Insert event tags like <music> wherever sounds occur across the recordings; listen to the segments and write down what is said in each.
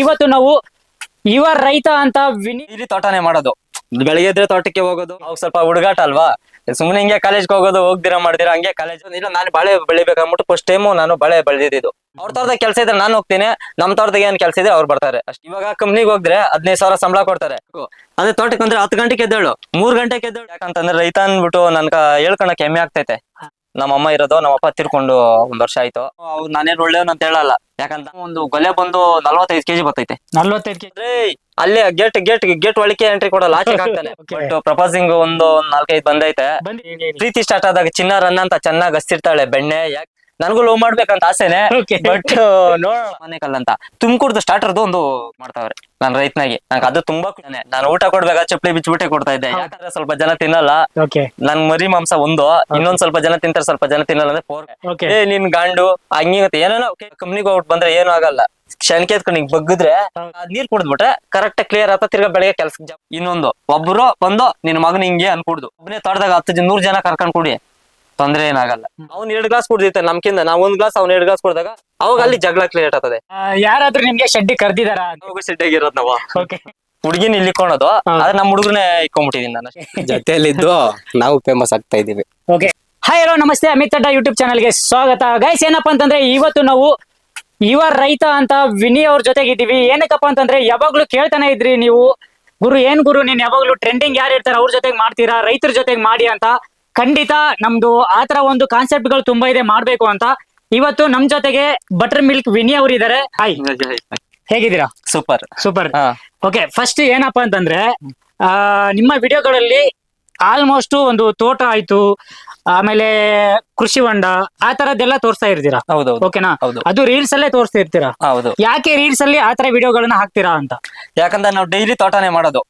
ಇವತ್ತು ನಾವು ಇವ ರೈತ ಅಂತ ಇಲ್ಲಿ ತೋಟನೆ ಮಾಡೋದು. ಬೆಳಿಗ್ಗೆ ಎದ್ರೆ ತೋಟಕ್ಕೆ ಹೋಗೋದು, ಅವಾಗ ಸ್ವಲ್ಪ ಹುಡುಗಾಟ ಅಲ್ವಾ? ಸುಮ್ನೆ ಹಿಂಗೆ ಕಾಲೇಜ್ಗೆ ಹೋಗೋದು, ಹೋಗ್ದಿರ ಮಾಡ್ದಿರಾ, ಹಂಗೆ ಕಾಲೇಜ್ ಇಲ್ಲ, ನಾನು ಬಾಳೆ ಬೆಳಿಬೇಕಂದ್ಬಿಟ್ಟು ಫಸ್ಟ್ ಟೈಮು ನಾನು ಬಾಳೆ ಬೆಳೆದಿದ್ದು ಅವ್ರ ತೋಟದಾಗ ಕೆಲಸ ಇದ್ರೆ ನಾನು ಹೋಗ್ತೀನಿ, ನಮ್ ತೋಟದಾಗ ಏನ್ ಕೆಲಸ ಇದ್ರೆ ಅವ್ರು ಬರ್ತಾರೆ. ಅಷ್ಟ್ ಇವಾಗ ಕಂಪ್ನಿಗೆ ಹೋದ್ರೆ ಹದಿನೈದು ಸಾವಿರ ಸಂಬಳ ಕೊಡ್ತಾರೆ. ಅದೇ ತೋಟಕ್ಕೆ ಅಂದ್ರೆ ಹತ್ತು ಗಂಟೆಗೆ ಎದ್ದೇಳು, ಮೂರ್ ಗಂಟೆಗೆ ಎದ್ದೇಳು. ಯಾಕಂತಂದ್ರೆ ರೈತ ಅನ್ಬಿಟ್ಟು ನನ್ಗ ಹೇಳ್ಕೊಳಕ್ ಹೆಮ್ಮೆ ಆಗ್ತೈತೆ. ನಮ್ಮ ಅಮ್ಮ ಇರೋದು ನಮ್ಮ ಅಪ್ಪ ತಿರ್ಕೊಂಡು ಒಂದ್ ವರ್ಷ ಆಯ್ತು. ಅವ್ರು ನಾನೇನ್ ಒಳ್ಳೆಯವನ್ ಅಂತ ಹೇಳಲ್ಲ. ಯಾಕಂದ್ರೆ ಒಂದು ಗೊಲೆ ಬಂದು ನಲ್ವತ್ತೈದು ಕೆಜಿ ಬರ್ತೈತೆ. ನಲ್ವತ್ತೈದು ಕೆಜಿ. ಅಂದ್ರೆ ಅಲ್ಲೇ ಗೇಟ್ ಗೇಟ್ ಗೇಟ್ ಒಳಕ್ಕೆ ಎಂಟ್ರಿ ಕೊಡಲ್ಲ ಆಚೆ ಹಾಕ್ತಾನೆ Okay. ಬಟ್ ಪ್ರಪೋಸಿಂಗ್ ಒಂದು ಒಂದ್ ನಾಲ್ಕೈದು ಬಂದೈತೆ. ಪ್ರೀತಿ ಸ್ಟಾರ್ಟ್ ಆದಾಗ ಚಿನ್ನ ರನ್ನ ಅಂತ ಚೆನ್ನಾಗಿ ಹಸ್ತಿರ್ತಾಳೆ ಬೆಣ್ಣೆ. ಯಾಕ್ ನನಗೂ ಲೋ ಮಾಡ್ಬೇಕಂತ ಆಸೆನೆ Okay. ಬಟ್ ನೋಡೋಣ ಮನೆಕಲ್ ಅಂತ. ತುಮಕೂರ್ದು ಸ್ಟಾರ್ಟರ್ದು ಒಂದು ಮಾಡ್ತಾವ್ರೆ ನಾನು ರೈತನಾಗಿ. ನಂಗೆ ಅದು ತುಂಬಾ ಖುಷಿ. ನಾನು ಊಟ ಕೊಡ್ಬೇಕಾ? ಚಪ್ಪಲಿ ಬಿಚ್ಬಿಟ್ಟೆ ಕೊಡ್ತಾ ಇದ್ದೆ. ಯಾಕಂದ್ರೆ ಸ್ವಲ್ಪ ಜನ ತಿನ್ನಲ್ಲ. ಓಕೆ ನನ್ ಮರಿ ಮಾಂಸ ಒಂದು. ಇನ್ನೊಂದ್ ಸ್ವಲ್ಪ ಜನ ತಿಂತಾರೆ ಸ್ವಲ್ಪ ಜನ ತಿನ್ನಲ್ಲ ಅಂದ್ರೆ ಫೋರ್ ಏ ನಿನ್ ಗಾಂಡು ಹಂಗಿಂಗತ್ತೆ ಏನೇನೋ ಕಂಪ್ನಿಗೆ ಹೋಗ್ಬಿಟ್ ಬಂದ್ರೆ ಏನು ಆಗಲ್ಲ. ಶನಿಕೆ ಹಿಂಗ್ ಬಗ್ಗಿದ್ರೆ ಅದ್ ನೀರ್ ಕುಡಿದ್ಬಿಟ್ರೆ ಕರೆಕ್ಟ್ ಕ್ಲಿಯರ್ ಆತ ತಿರ್ಗಾ ಬೆಳಗ್ಗೆ ಕೆಲ್ಸ ಇನ್ನೊಂದು. ಒಬ್ರು ಬಂದು ನಿನ್ ಮಗನ ಹಿಂಗೆ ಅನ್ಕೂಡ್ದು. ಒಬ್ಬನೇ ತೋಟದಾಗ ಹತ್ತು ಜನ ನೂರ್ ಜನ ಕರ್ಕೊಂಡ್ ಕುಡಿ. ತೊಂದ್ರೆ ಏನಾಗಲ್ಲ. ಅವ್ನ್ ಎರಡ್ ಗ್ಲಾಸ್ ಕುಡ್ದಿತ್ತ ನಮ್ಕಿಂತ ನಾವ್ ಒಂದ್ ಗ್ಲಾಸ್ ಅವ್ನ್ ಎರಡ್ ಗ್ಲಾಸ್ ಕುಡ್ದಾಗ ಅವಾಗ ಅಲ್ಲಿ ಜಗಳ ಕ್ಲಿಯರ್ ಆತದೆ ಯಾರಾದ್ರೂ ನಿಮ್ಗೆ ಶೆಡ್ಡಿ ಕರ್ದಿದಾರ? ಅವಾಗ ಆಗಿರೋದ್ ನಾವ. ಓಕೆ. ಹುಡ್ಗಿನ ಇಲ್ಲಿ ಇಕ್ಕೊಳೋದು ಆದ್ರೆ ನಮ್ ಹುಡುಗನೇ ಇಕ್ಕೊಂಬಿಟ್ಟಿದೀನಿ ನಾನು <laughs> ಜೊತೆಯಲ್ಲಿದ್ದು ನಾವು ಫೇಮಸ್ ಆಗ್ತಾ ಇದೀವಿ ಓಕೆ. ಹಾಯ್ ಹಲೋ ನಮಸ್ತೆ. ಅಮಿತ್ ಅಡ್ಡ ಯೂಟ್ಯೂಬ್ ಚಾನಲ್ಗೆ ಸ್ವಾಗತ. ಗೈಸ್ ಏನಪ್ಪಾ ಅಂತಂದ್ರೆ ಇವತ್ತು ನಾವು ಯುವ ರೈತ ಅಂತ ವಿನಿ ಅವ್ರ ಜೊತೆಗಿದ್ದೀವಿ ಏನಕ್ಕಪ್ಪ ಅಂತಂದ್ರೆ ಯಾವಾಗ್ಲೂ ಕೇಳ್ತಾನೆ ಇದ್ರಿ ನೀವು. ಗುರು ಏನ್ ಗುರು ನೀನ್ ಯಾವಾಗ್ಲೂ ಟ್ರೆಂಡಿಂಗ್ ಯಾರು ಇರ್ತಾರೆ ಅವ್ರ ಜೊತೆಗೆ ಮಾಡ್ತೀರಾ ರೈತರ ಜೊತೆಗೆ ಮಾಡಿ ಅಂತ. ಖಂಡಿತ ನಮ್ದು ಆತರ ಒಂದು ಕಾನ್ಸೆಪ್ಟ್ಗಳು ತುಂಬಾ ಇದೆ ಮಾಡ್ಬೇಕು ಅಂತ. ಇವತ್ತು ನಮ್ ಜೊತೆಗೆ ಬಟರ್ ಮಿಲ್ಕ್ ವಿನಿ ಅವ್ರು ಇದಾರೆ. ಹಾಯ್ ಹೇಗಿದ್ದೀರಾ? ಸೂಪರ್ ಸೂಪರ್ ಓಕೆ ಫಸ್ಟ್ ಏನಪ್ಪಾ ಅಂತಂದ್ರೆ ಆ, ನಿಮ್ಮ ವಿಡಿಯೋಗಳಲ್ಲಿ ಆಲ್ಮೋಸ್ಟ್ ಒಂದು ತೋಟ ಆಯ್ತು ಆಮೇಲೆ ಕೃಷಿ ಹೊಂಡ ಆ ತರದ್ದೆಲ್ಲ ತೋರಿಸ್ತಾ ಇರ್ತೀರಾ? ಹೌದು ಓಕೆನಾ ಹೌದು. ಅದು ರೀಲ್ಸ್ ಅಲ್ಲೇ ತೋರಿಸ್ತಾ ಇರ್ತೀರಾ? ಹೌದು. ಯಾಕೆ ರೀಲ್ಸ್ ಅಲ್ಲಿ ಆ ತರ ವಿಡಿಯೋಗಳನ್ನ ಹಾಕ್ತೀರಾ ಅಂತ? ಯಾಕಂದ್ರೆ ನಾವು ಡೈಲಿ ತೋಟನೇ ಮಾಡೋದು.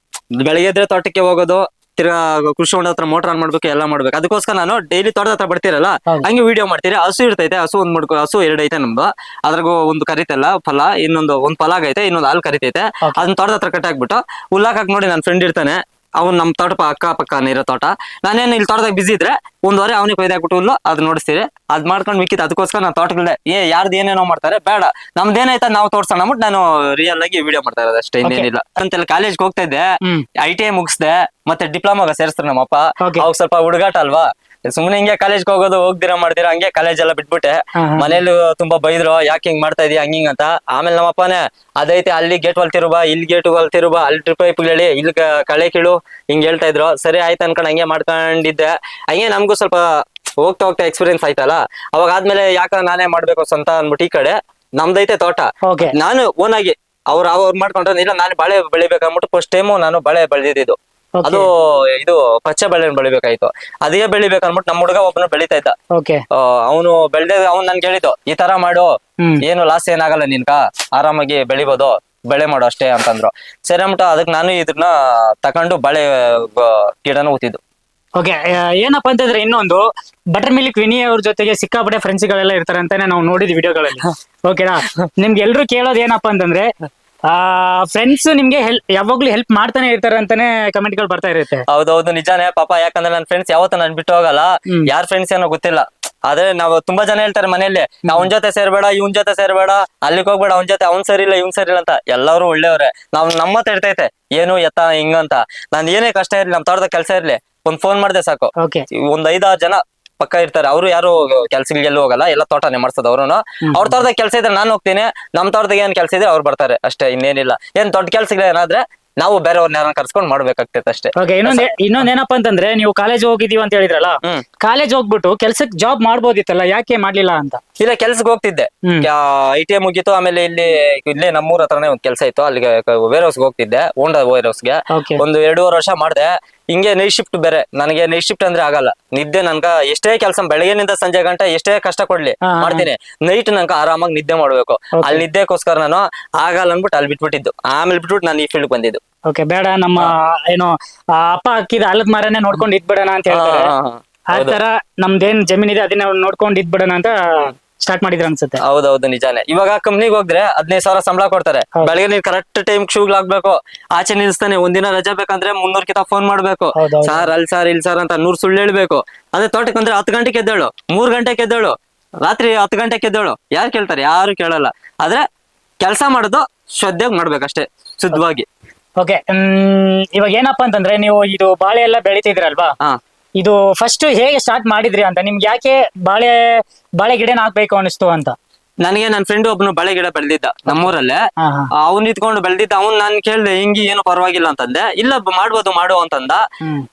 ಬೆಳಿಗ್ಗೆ ತೋಟಕ್ಕೆ ಹೋಗೋದು ತಿರ್ಗಾ ಕೃಷಿ ಹೊಂಡ ಹತ್ರ ಮೋಟರ್ ಆನ್ ಮಾಡ್ಬೇಕು ಎಲ್ಲ ಮಾಡ್ಬೇಕು. ಅದಕ್ಕೋಸ್ಕರ ನಾನು ಡೈಲಿ ತೋಟದ ಹತ್ರ ಬರ್ತೀರಲ್ಲ ಹೌದು. ಹಂಗೆ ವಿಡಿಯೋ ಮಾಡ್ತೀರಿ. ಹಸು ಇರ್ತೈತೆ ಹಸು ಒಂದ್ ಮಾಡ್ಕೊ ಹಸು ಎರಡ್ ಐತೆ ನಮ್ದು. ಅದ್ರಾಗ ಒಂದು ಕರಿತಲ್ಲ ಫಲ ಇನ್ನೊಂದು ಒಂದ್ ಫಲ ಆಗೈತೆ ಇನ್ನೊಂದು ಹಾಲು ಕರಿತೈತೆ. Okay. ಅದನ್ನ ತೋಟದ ಹತ್ರ ಕಟ್ಟಾಕ್ಬಿಟ್ಟು ಹಾಕ್ ನೋಡಿ ನನ್ನ ಫ್ರೆಂಡ್ ಇರ್ತಾನೆ. ಅವ್ನು ನಮ್ಮ ತೋಟ ಅಕ್ಕಪಕ್ಕ ಅಕ್ಕ ಪಕ್ಕ ಇರೋ ತೋಟ. ನಾನೇನು ಇಲ್ಲಿ ತೋಟದಾಗ ಬಿಸಿ ಇದ್ರೆ ಒಂದ್ವರೆ ಅವನಿಗೆ ಕೊಯ್ದಾಕ್ಬಿಟ್ಟು ಹುಲ್ಲು ಅದ್ ನೋಡಿಸ್ತೀರಿ. ಅದ್ ಮಾಡ್ಕೊಂಡು ಮಿಕ್ಕಿತ್ತು ಅದಕ್ಕೋಸ್ಕರ ನಾನು ತೋಟಗಳೇ ಏ ಯಾರ್ದು ಏನೇನೋ ಮಾಡ್ತಾರೆ? ಬೇಡ. ನಮ್ದೇನೈತೆ ನಾವು ತೋರ್ಸೋಣ ಅಂದ್ಬಿಟ್ಟು ನಾನು ರಿಯಲ್ ಆಗಿ ವಿಡಿಯೋ ಮಾಡ್ತಾ ಇರೋದು ಅಷ್ಟೇ ಇನ್ನೇನಿಲ್ಲ ಅಂತೆಲ್ಲ ಕಾಲೇಜ್ಗೆ ಹೋಗ್ತಾ ಇದ್ದೆ ಐ ಟಿ ಐ ಮುಗಿಸ್ದೆ ಮತ್ತೆ ಡಿಪ್ಲೊಮಾಗ ಸೇರಿಸ್ತಾರೆ ನಮ್ಮಪ್ಪ. ಅವಾಗ ಸ್ವಲ್ಪ ಹುಡುಗಾಟ ಅಲ್ವಾ? ಸುಮ್ನೆ ಹಿಂಗೆ ಕಾಲೇಜ್ಗೆ ಹೋಗೋದು ಹೋಗ್ದಿರ ಮಾಡ್ದಿರಾ ಹಂಗೆ ಕಾಲೇಜ್ ಎಲ್ಲ ಬಿಟ್ಬಿಟ್ಟೆ. ಮನೇಲಿ ತುಂಬಾ ಬೈದ್ರು ಯಾಕೆ ಹಿಂಗ್ ಮಾಡ್ತಾ ಇದೀಯ ಹಂಗಿಂಗ್ ಅಂತ. ಆಮೇಲೆ ನಮ್ಮಪ್ಪನೇ ಅದೈತೆ ಅಲ್ಲಿ ಗೇಟ್ ಹೊಲ್ತಿರುವ ಇಲ್ಲಿ ಗೇಟ್ ಹೊಲ್ತಿರುವ ಅಲ್ಲಿ ಟ್ರಿಪ್ ಪೈಪ್ ಹೇಳಿ ಇಲ್ಲಿ ಕಳೆ ಕೀಳು ಹಿಂಗ್ ಹೇಳ್ತಾ ಇದ್ರು. ಸರಿ ಆಯ್ತು ಅನ್ಕೊಂಡು ಹಂಗೆ ಮಾಡ್ಕೊಂಡಿದ್ದೆ. ಹಂಗೆ ನಮಗೂ ಸ್ವಲ್ಪ ಹೋಗ್ತಾ ಹೋಗ್ತಾ ಎಕ್ಸ್ಪೀರಿಯನ್ಸ್ ಆಯ್ತಲ್ಲ. ಅವಾಗ ಆದ್ಮೇಲೆ ಯಾಕ ನಾನೇ ಮಾಡ್ಬೇಕು ಅಂತ ಅನ್ಬಿಟ್ಟು ಈ ಕಡೆ. ನಮ್ದೈತೆ ತೋಟ. ಓಕೆ ನಾನು ಓನ್ ಆಗಿ ಅವ್ರು ಅವ್ರು ಮಾಡ್ಕೊಂಡ್ರೆ ಇಲ್ಲ ನಾನು ಬಾಳೆ ಬೆಳಿಬೇಕಂದ್ಬಿಟ್ಟು ಫಸ್ಟ್ ಟೈಮು ನಾನು ಬಾಳೆ ಬೆಳೆದಿದ್ದು. ಅದು ಇದು ಪಚ್ಚೆ ಬೆಳೆ ಬೆಳಿಬೇಕಾಯ್ತು. ಅದೇ ಬೆಳಿಬೇಕನ್ಬಿಟ್ಟು ನಮ್ಮ ಹುಡುಗ ಒಬ್ಬನು ಬೆಳಿತಾ ಇದ್ದ. ಓಕೆ. ಅವನು ಬೆಳ್ದ ಅವ್ನು ನನ್ಗೆ ಹೇಳಿದ್ದು ಈ ತರ ಮಾಡು. ಏನು ಲಾಸ್ ಏನಾಗಲ್ಲ ನಿನ್ಕ ಆರಾಮಾಗಿ ಬೆಳಿಬೋದು. ಬೆಳೆ ಮಾಡು ಅಷ್ಟೇ ಅಂತಂದ್ರು. ಸರಿ ಅಂದ್ಬಿಟ್ಟು ಅದಕ್ಕೆ ನಾನು ಇದನ್ನ ತಕೊಂಡು ಬಾಳೆ ಗಿಡನ ಊತಿದ್ದು. ಓಕೆ. ಏನಪ್ಪಾ ಅಂತಂದ್ರೆ ಇನ್ನೊಂದು ಬಟರ್ ಮಿಲ್ಕ್ ವಿನಿ ಅವ್ರ ಜೊತೆಗೆ ಸಿಕ್ಕಾಪಟ್ಟೆ ಫ್ರೆಂಡ್ಸ್ ಗಳೆಲ್ಲ ಇರ್ತಾರೆ ಅಂತಾನೆ ನಾವು ನೋಡಿದ್ವಿ ವಿಡಿಯೋಗಳಲ್ಲಿ. ಓಕೆನಾ? ನಿಮ್ಗೆ ಎಲ್ರು ಕೇಳೋದು ಏನಪ್ಪಾ ಅಂತಂದ್ರೆ ಫ್ರೆಂಡ್ಸ್ ನಿಮ್ಗೆ ಹೆಲ್ಪ್ ಯಾವಾಗ್ಲೂ ಹೆಲ್ಪ್ ಮಾಡ್ತಾನೆ ಇರ್ತಾರೆ ಅಂತಾನೆ ಕಮೆಂಟ್ಗಳು ಬರ್ತಾ ಇರುತ್ತೆ. ಹೌದೌದು ನಿಜಾನೇ ಪಾಪ ಯಾಕಂದ್ರೆ ನನ್ನ ಫ್ರೆಂಡ್ಸ್ ಯಾವತ್ತೂ ನನ್ ಬಿಟ್ಟು ಹೋಗಲ್ಲ. ಯಾರ ಫ್ರೆಂಡ್ಸ್ ಏನೋ ಗೊತ್ತಿಲ್ಲ. ಆದ್ರೆ ನಾವು ತುಂಬಾ ಜನ ಹೇಳ್ತಾರೆ ಮನೆಯಲ್ಲಿ ಅವನ್ ಜೊತೆ ಸೇರ್ಬೇಡ ಇವನ್ ಜೊತೆ ಸೇರ್ಬೇಡ ಅಲ್ಲಿಗೆ ಹೋಗ್ಬೇಡ ಅವನ್ ಜೊತೆ ಅವ್ನ್ ಸರಿ ಇಲ್ಲ ಇವ್ನ್ ಸರಿ ಇಲ್ಲ ಅಂತ ಎಲ್ಲರೂ ಒಳ್ಳೆಯವ್ರೆ. ನಾವ್ ನಮ್ಮ ಇರ್ತೈತೆ ಏನು ಎತ್ತ ಹಿಂಗಂತ ನಾನ್ ಏನೇ ಕಷ್ಟ ಇರ್ಲಿ ನಮ್ ತೋಟದ ಕೆಲಸ ಇರ್ಲಿ ಒಂದ್ ಫೋನ್ ಮಾಡ್ದೆ ಸಾಕು. ಒಂದ್ ಐದಾರು ಜನ ಪಕ್ಕ ಇರ್ತಾರೆ. ಅವರು ಯಾರು ಕೆಲ್ಸಗಳಿಗೆಲ್ಲ ಹೋಗಲ್ಲ ಎಲ್ಲ ತೋಟನೆ ಮಾಡ್ಸೋದು ಅವ್ರು ಅವ್ರ ತೋಟದಾಗ ಕೆಲಸ ಇದ್ರೆ ನಾನು ಹೋಗ್ತೀನಿ ನಮ್ ತೋಟದಾಗ ಏನ್ ಕೆಲಸ ಇದ್ರೆ ಅವ್ರು ಬರ್ತಾರೆ. ಅಷ್ಟೇ ಇನ್ನೇನಿಲ್ಲ. ಏನ್ ದೊಡ್ಡ ಕೆಲ್ಸಗಳು ಏನಾದ್ರೆ ನಾವು ಬೇರೆಯವ್ರನ್ನ ಯಾರನ್ನ ಕರ್ಸ್ಕೊಂಡ್ ಮಾಡ್ಬೇಕಾಗ್ತೈತೆ ಅಷ್ಟೇ. ಓಕೆ ಇನ್ನೊಂದ್ ಇನ್ನೊಂದ್ ಏನಪ್ಪಾ ಅಂತಂದ್ರೆ ನೀವು ಕಾಲೇಜ್ ಹೋಗಿದೀವಿ ಅಂತ ಹೇಳಿದ್ರಲ್ಲ ಕಾಲೇಜ್ ಹೋಗ್ಬಿಟ್ಟು ಕೆಲ್ಸಕ್ ಜಾಬ್ ಮಾಡ್ಬೋದಿತ್ತಲ್ಲ ಯಾಕೆ ಮಾಡ್ಲಿಲ್ಲ ಅಂತ? ಇಲ್ಲ ಕೆಲ್ಸಕ್ಕೆ ಹೋಗ್ತಿದ್ದೆ. ಐ ಟಿ ಐ ಮುಗೀತು ಆಮೇಲೆ ಇಲ್ಲಿ ಇಲ್ಲೇ ನಮ್ಮೂರ ಹತ್ರನೇ ಒಂದ್ ಕೆಲಸ ಇತ್ತು. ಅಲ್ಲಿಗೆ ವೇರ್ ಹೌಸ್ಗೆ ಹೋಗ್ತಿದ್ದೆ ಹೋಂಡಾ ವೇರ್ ಹೌಸ್ಗೆ ಒಂದು ಎರಡೂವರೆ ವರ್ಷ ಮಾಡ್ದೆ. ಹಿಂಗೆ ನೈಟ್ ಶಿಫ್ಟ್ ಬೇರೆ. ನನಗೆ ನೈಟ್ ಶಿಫ್ಟ್ ಅಂದ್ರೆ ಆಗಲ್ಲ. ನಿದ್ದೆ ನನ್ಗ ಎಷ್ಟೇ ಕೆಲಸ ಬೆಳಗ್ಗೆನಿಂದ ಸಂಜೆ ಗಂಟೆ ಎಷ್ಟೇ ಕಷ್ಟ ಕೊಡ್ಲಿ. ಮಾಡ್ತೀನಿ. ನೈಟ್ ನನ್ಗ ಆರಾಮಾಗಿ ನಿದ್ದೆ ಮಾಡ್ಬೇಕು. ಅಲ್ಲಿ ನಿದ್ದೆಗೋಸ್ಕರ ನಾನು ಆಗಲ್ಲ ಅನ್ಬಿಟ್ಟು ಅಲ್ಲಿ ಬಿಟ್ಬಿಟ್ಟಿದ್ದು. ಆಮೇಲೆ ಬಿಟ್ಬಿಟ್ಟು ನಾನು ಈ ಫೀಲ್ಡ್ ಬಂದಿದ್ದು. ಓಕೆ ಬೇಡ ನಮ್ಮ ಏನು ಅಪ್ಪ ಹಾಕಿದ ಅಲ್ಲದ ಮರನೇ ನೋಡ್ಕೊಂಡು ಇದ್ಬಿಡೋಣ ಅಂತ ಹೇಳ್ತಾರೆ. ಆ ತರ ನಮ್ದೇನ್ ಜಮೀನಿದೆ ಅದನ್ನ ನೋಡ್ಕೊಂಡು ಇದ್ಬಿಡೋಣ ಅಂತ ಸ್ಟಾರ್ಟ್ ಮಾಡಿದ್ರ ಅನ್ಸುತ್ತೆ. ಹೌದೌದು ನಿಜಾನೇ. ಇವಾಗ ಕಂಪ್ನಿಗೆ ಹೋದ್ರೆ ಹದಿನೈದು ಸಾವಿರ ಸಂಬಳ ಕೊಡ್ತಾರೆ. ಹೌದು. ಬೆಳಗ್ಗೆ ನೀನ್ ಕರೆಕ್ಟ್ ಟೈಮ್ ಶೂಗ್ ಆಗ್ಬೇಕು. ಆಚೆ ನಿಲ್ಸ್ತಾನೆ ಒಂದಿನ ರಜೆ ಬೇಕಂದ್ರೆ ಮುನ್ನೂರ್ ಕಿತ ಫೋನ್ ಮಾಡ್ಬೇಕು. ಹೌದೌದು. ಸಾರ್ ಅಲ್ಲಿ ಸಾರ್ ಇಲ್ಲಿ ಸಾರ್ ಅಂತ ನೂರ್ ಸುಳ್ಳು ಹೇಳ್ಬೇಕು. ಅದೇ ತೋಟಕ್ಕೆ ಅಂದ್ರೆ ಹತ್ತು ಗಂಟೆಗೆ ಎದ್ದೇಳು. ಮೂರ್ ಗಂಟೆಗೆ ಎದ್ದೇಳು. ರಾತ್ರಿ ಹತ್ತು ಗಂಟೆಗೆ ಎದ್ದೇಳು. ಯಾರು ಕೇಳ್ತಾರೆ? ಯಾರು ಕೇಳಲ್ಲ. ಆದ್ರೆ ಕೆಲಸ ಮಾಡೋದು ಶ್ರದ್ಧೆಗ್ ಮಾಡ್ಬೇಕಷ್ಟೇ ಶುದ್ಧವಾಗಿ. ಓಕೆ ಇವಾಗ ಏನಪ್ಪಾ ಅಂತಂದ್ರೆ ನೀವು ಇದು ಬಾಳೆ ಎಲ್ಲ ಬೆಳಿತಿದ್ರಲ್ವಾ ಹಾ. ಇದು ಫಸ್ಟ್ ಹೇಗೆ ಸ್ಟಾರ್ಟ್ ಮಾಡಿದ್ರಿ ಅಂತ? ನಿಮ್ಗೆ ಯಾಕೆ ಬಾಳೆ ಬಾಳೆ ಗಿಡನ ಹಾಕ್ಬೇಕು ಅನಿಸ್ತು ಅಂತ? ನನಗೆ ನನ್ನ ಫ್ರೆಂಡ್ ಒಬ್ಬನು ಬಳೆ ಗಿಡ ಬೆಳೆದಿದ್ದ ನಮ್ಮೂರಲ್ಲೇ. ಅವ್ನ ನಿಂತ್ಕೊಂಡು ಬೆಳೆದಿದ್ದ ಅವ್ನ್ ನಾನ್ ಕೇಳ್ದೆ ಹಿಂಗಿ ಏನು ಪರವಾಗಿಲ್ಲ ಅಂತಂದೆ. ಇಲ್ಲ ಬ- ಮಾಡ್ಬೋದು ಮಾಡು ಅಂತಂದ.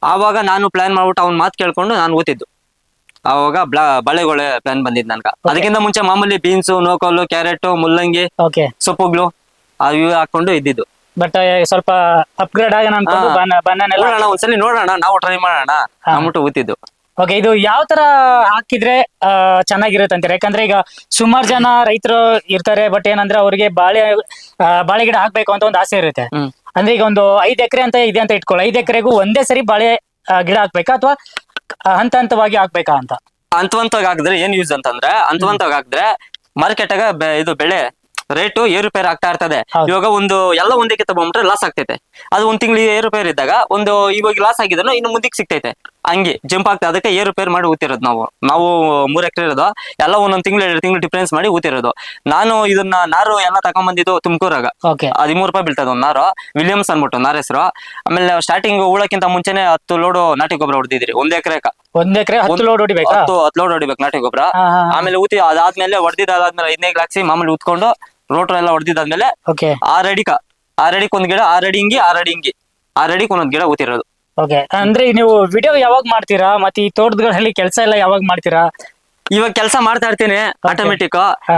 ಆವಾಗ ನಾನು ಪ್ಲಾನ್ ಮಾಡ್ಬಿಟ್ಟು ಅವ್ನ್ ಮಾತು ಕೇಳ್ಕೊಂಡು ನಾನು ಓದಿದ್ದು ಆವಾಗ ಬಳೆಗಳ ಬಳೆಗೊಳೆ ಪ್ಲಾನ್ ಬಂದಿದ್ ನನ್ಗ. ಅದಕ್ಕಿಂತ ಮುಂಚೆ ಮಾಮೂಲಿ ಬೀನ್ಸ್ ನೋಕೋಲು ಕ್ಯಾರೆಟ್ ಮುಲ್ಲಂಗಿ ಓಕೆ ಸೊಪ್ಪುಗಳು ಅವು ಹಾಕೊಂಡು ಇದ್ದಿದ್ದು. ಬಟ್ ಸ್ವಲ್ಪ ಅಪ್ಗ್ರೇಡ್ ಆಗೋಣ ಅನ್ಕೊಂಡು. ಬನ ಬನಾನೆಲ್ಲ ನೋಡೋಣ ಒಂದ್ಸಲಿ ನೋಡೋಣ ನಾವು ಟ್ರೈ ಮಾಡೋಣ. ಅಂದ್ಬಿಟ್ಟು ಊತಿದ್ದು. ಓಕೆ ಇದು ಯಾವ ತರ ಹಾಕಿದ್ರೆ ಆ, ಚೆನ್ನಾಗಿರುತ್ತೆ ಅಂತೀರಾ ಯಾಕಂದ್ರೆ ಈಗ ಸುಮಾರು ಜನ ರೈತರು ಇರ್ತಾರೆ ಬಟ್ ಏನಂದ್ರೆ ಅವ್ರಿಗೆ ಬಾಳೆ ಆ, ಬಾಳೆ ಗಿಡ ಹಾಕ್ಬೇಕು ಅಂತ ಒಂದು ಆಸೆ ಇರುತ್ತೆ. ಹ್ಮ್. ಅಂದ್ರೆ ಈಗ ಒಂದು ಐದ್ ಎಕರೆ ಅಂತ ಇದೆ ಅಂತ ಇಟ್ಕೊಳ್ಳಿ. ಐದ್ ಎಕರೆಗೂ ಒಂದೇ ಸರಿ ಬಾಳೆ ಆ, ಗಿಡ ಹಾಕ್ಬೇಕಾ ಅಥವಾ ಹಂತ ಹಂತವಾಗಿ ಹಾಕ್ಬೇಕಾ ಅಂತ? ಅಂತವಂತಾಗ ಹಾಕಿದ್ರೆ ಏನ್ ಯೂಸ್ ಅಂತಂದ್ರೆ ಅಂತವಂತಾಗ ಹಾಕಿದ್ರೆ ಮಾರ್ಕೆಟ್ ಇದು ಬೆಳೆ ರೇಟು ಏರುಪೇರು ಆಗ್ತಾ ಇರ್ತದೆ. ಇವಾಗ ಒಂದು ಎಲ್ಲ ಒಂದಕ್ಕೆ ತಗೊಂಡ್ಬಿಟ್ರೆ ಲಾಸ್ ಆಗ್ತೈತೆ. ಅದು ಒಂದ್ ತಿಂಗಳು ಏರುಪೇರು ಇದ್ದಾಗ ಒಂದು ಇವಾಗ ಲಾಸ್ ಆಗಿದ್ರು ಇನ್ನು ಮುಂದಕ್ಕೆ ಸಿಗ್ತೈತೆ. ಹಂಗೆ ಜಂಪ್ ಆಗ್ತದೆ ಅದಕ್ಕೆ ಏರುಪೇರು ಮಾಡಿ ಊತಿರೋದು ನಾವು. ನಾವು ಮೂರ್ ಎಕರೆ ಇರೋದು. ಎಲ್ಲ ಒಂದೊಂದ್ ತಿಂಗಳು ಎರಡು ತಿಂಗಳು ಡಿಫ್ರೆನ್ಸ್ ಮಾಡಿ ಊತಿರೋದು. ನಾನು ಇದನ್ನ ನಾರು ಎಲ್ಲ ತಗೊಂಬಂದಿದ್ದು ತುಮಕೂರಾಗ. ಹದಿಮೂರು ರೂಪಾಯಿ ಬೀಳ್ತದೆ ಒಂದ್ ನಾರು. ವಿಲಿಯಮ್ಸ್ ಅನ್ಬಿಟ್ಟು ನಾರ ಹೆಸರು. ಆಮೇಲೆ ಸ್ಟಾರ್ಟಿಂಗ್ ಉಳಕ್ಕಿಂತ ಮುಂಚೆನೆ ಹತ್ತು ಲೋಡು ನಾಟಿ ಗೊಬ್ಬರ ಹೊಡೆದಿದ್ರಿ ಒಂದ್ ಎಕರೆಕ. ಒಂದ್ ಎಕರೆ ಹತ್ತು ಲೋಡ್ ಹೊಡಿಬೇಕಾ? ಹತ್ತು ಹತ್ತು ಲೋಡ್ ಹೊಡಿಬೇಕು ನಾಟಿ ಗೊಬ್ಬರ. ಆಮೇಲೆ ಊತಿ ಅದಾದ್ಮೇಲೆ ಹೊಡೆದಿದ್ದಾದ್ಮೇಲೆ ಐದನೇ ಗ್ಲಾಕ್ಸಿ ಮಾಮೂಲಿ ಉತ್ಕೊಂಡು ರೋಟ್ರ್ ಎಲ್ಲ ಹೊಡೆದಿದ್ದಾದ್ಮೇಲೆ ಓಕೆ ಆರ್ ಅಡಿಕ ಆರ್ ಅಡಿಕ್ ಒಂದ್ ಗಿಡ ಆರ್ ಅಡಿ ಹಿಂಗಿ ಆರ್ ಅಡಿ ಹಿಂಗಿ. ಆರ್ ಅಡಿಕ್ ಒಂದೊಂದ್ ಗಿಡ ಊತಿರೋದು. ಓಕೆ ಅಂದ್ರೆ ನೀವು ವಿಡಿಯೋ ಯಾವಾಗ ಮಾಡ್ತೀರಾ? ಮತ್ತೆ ಈ ತೋಟಗಳಲ್ಲಿ ಕೆಲಸ ಎಲ್ಲ ಯಾವಾಗ ಮಾಡ್ತೀರಾ? ಇವಾಗ ಕೆಲಸ ಮಾಡ್ತಾ ಇರ್ತೀನಿ ಆಟೋಮೆಟಿಕ್.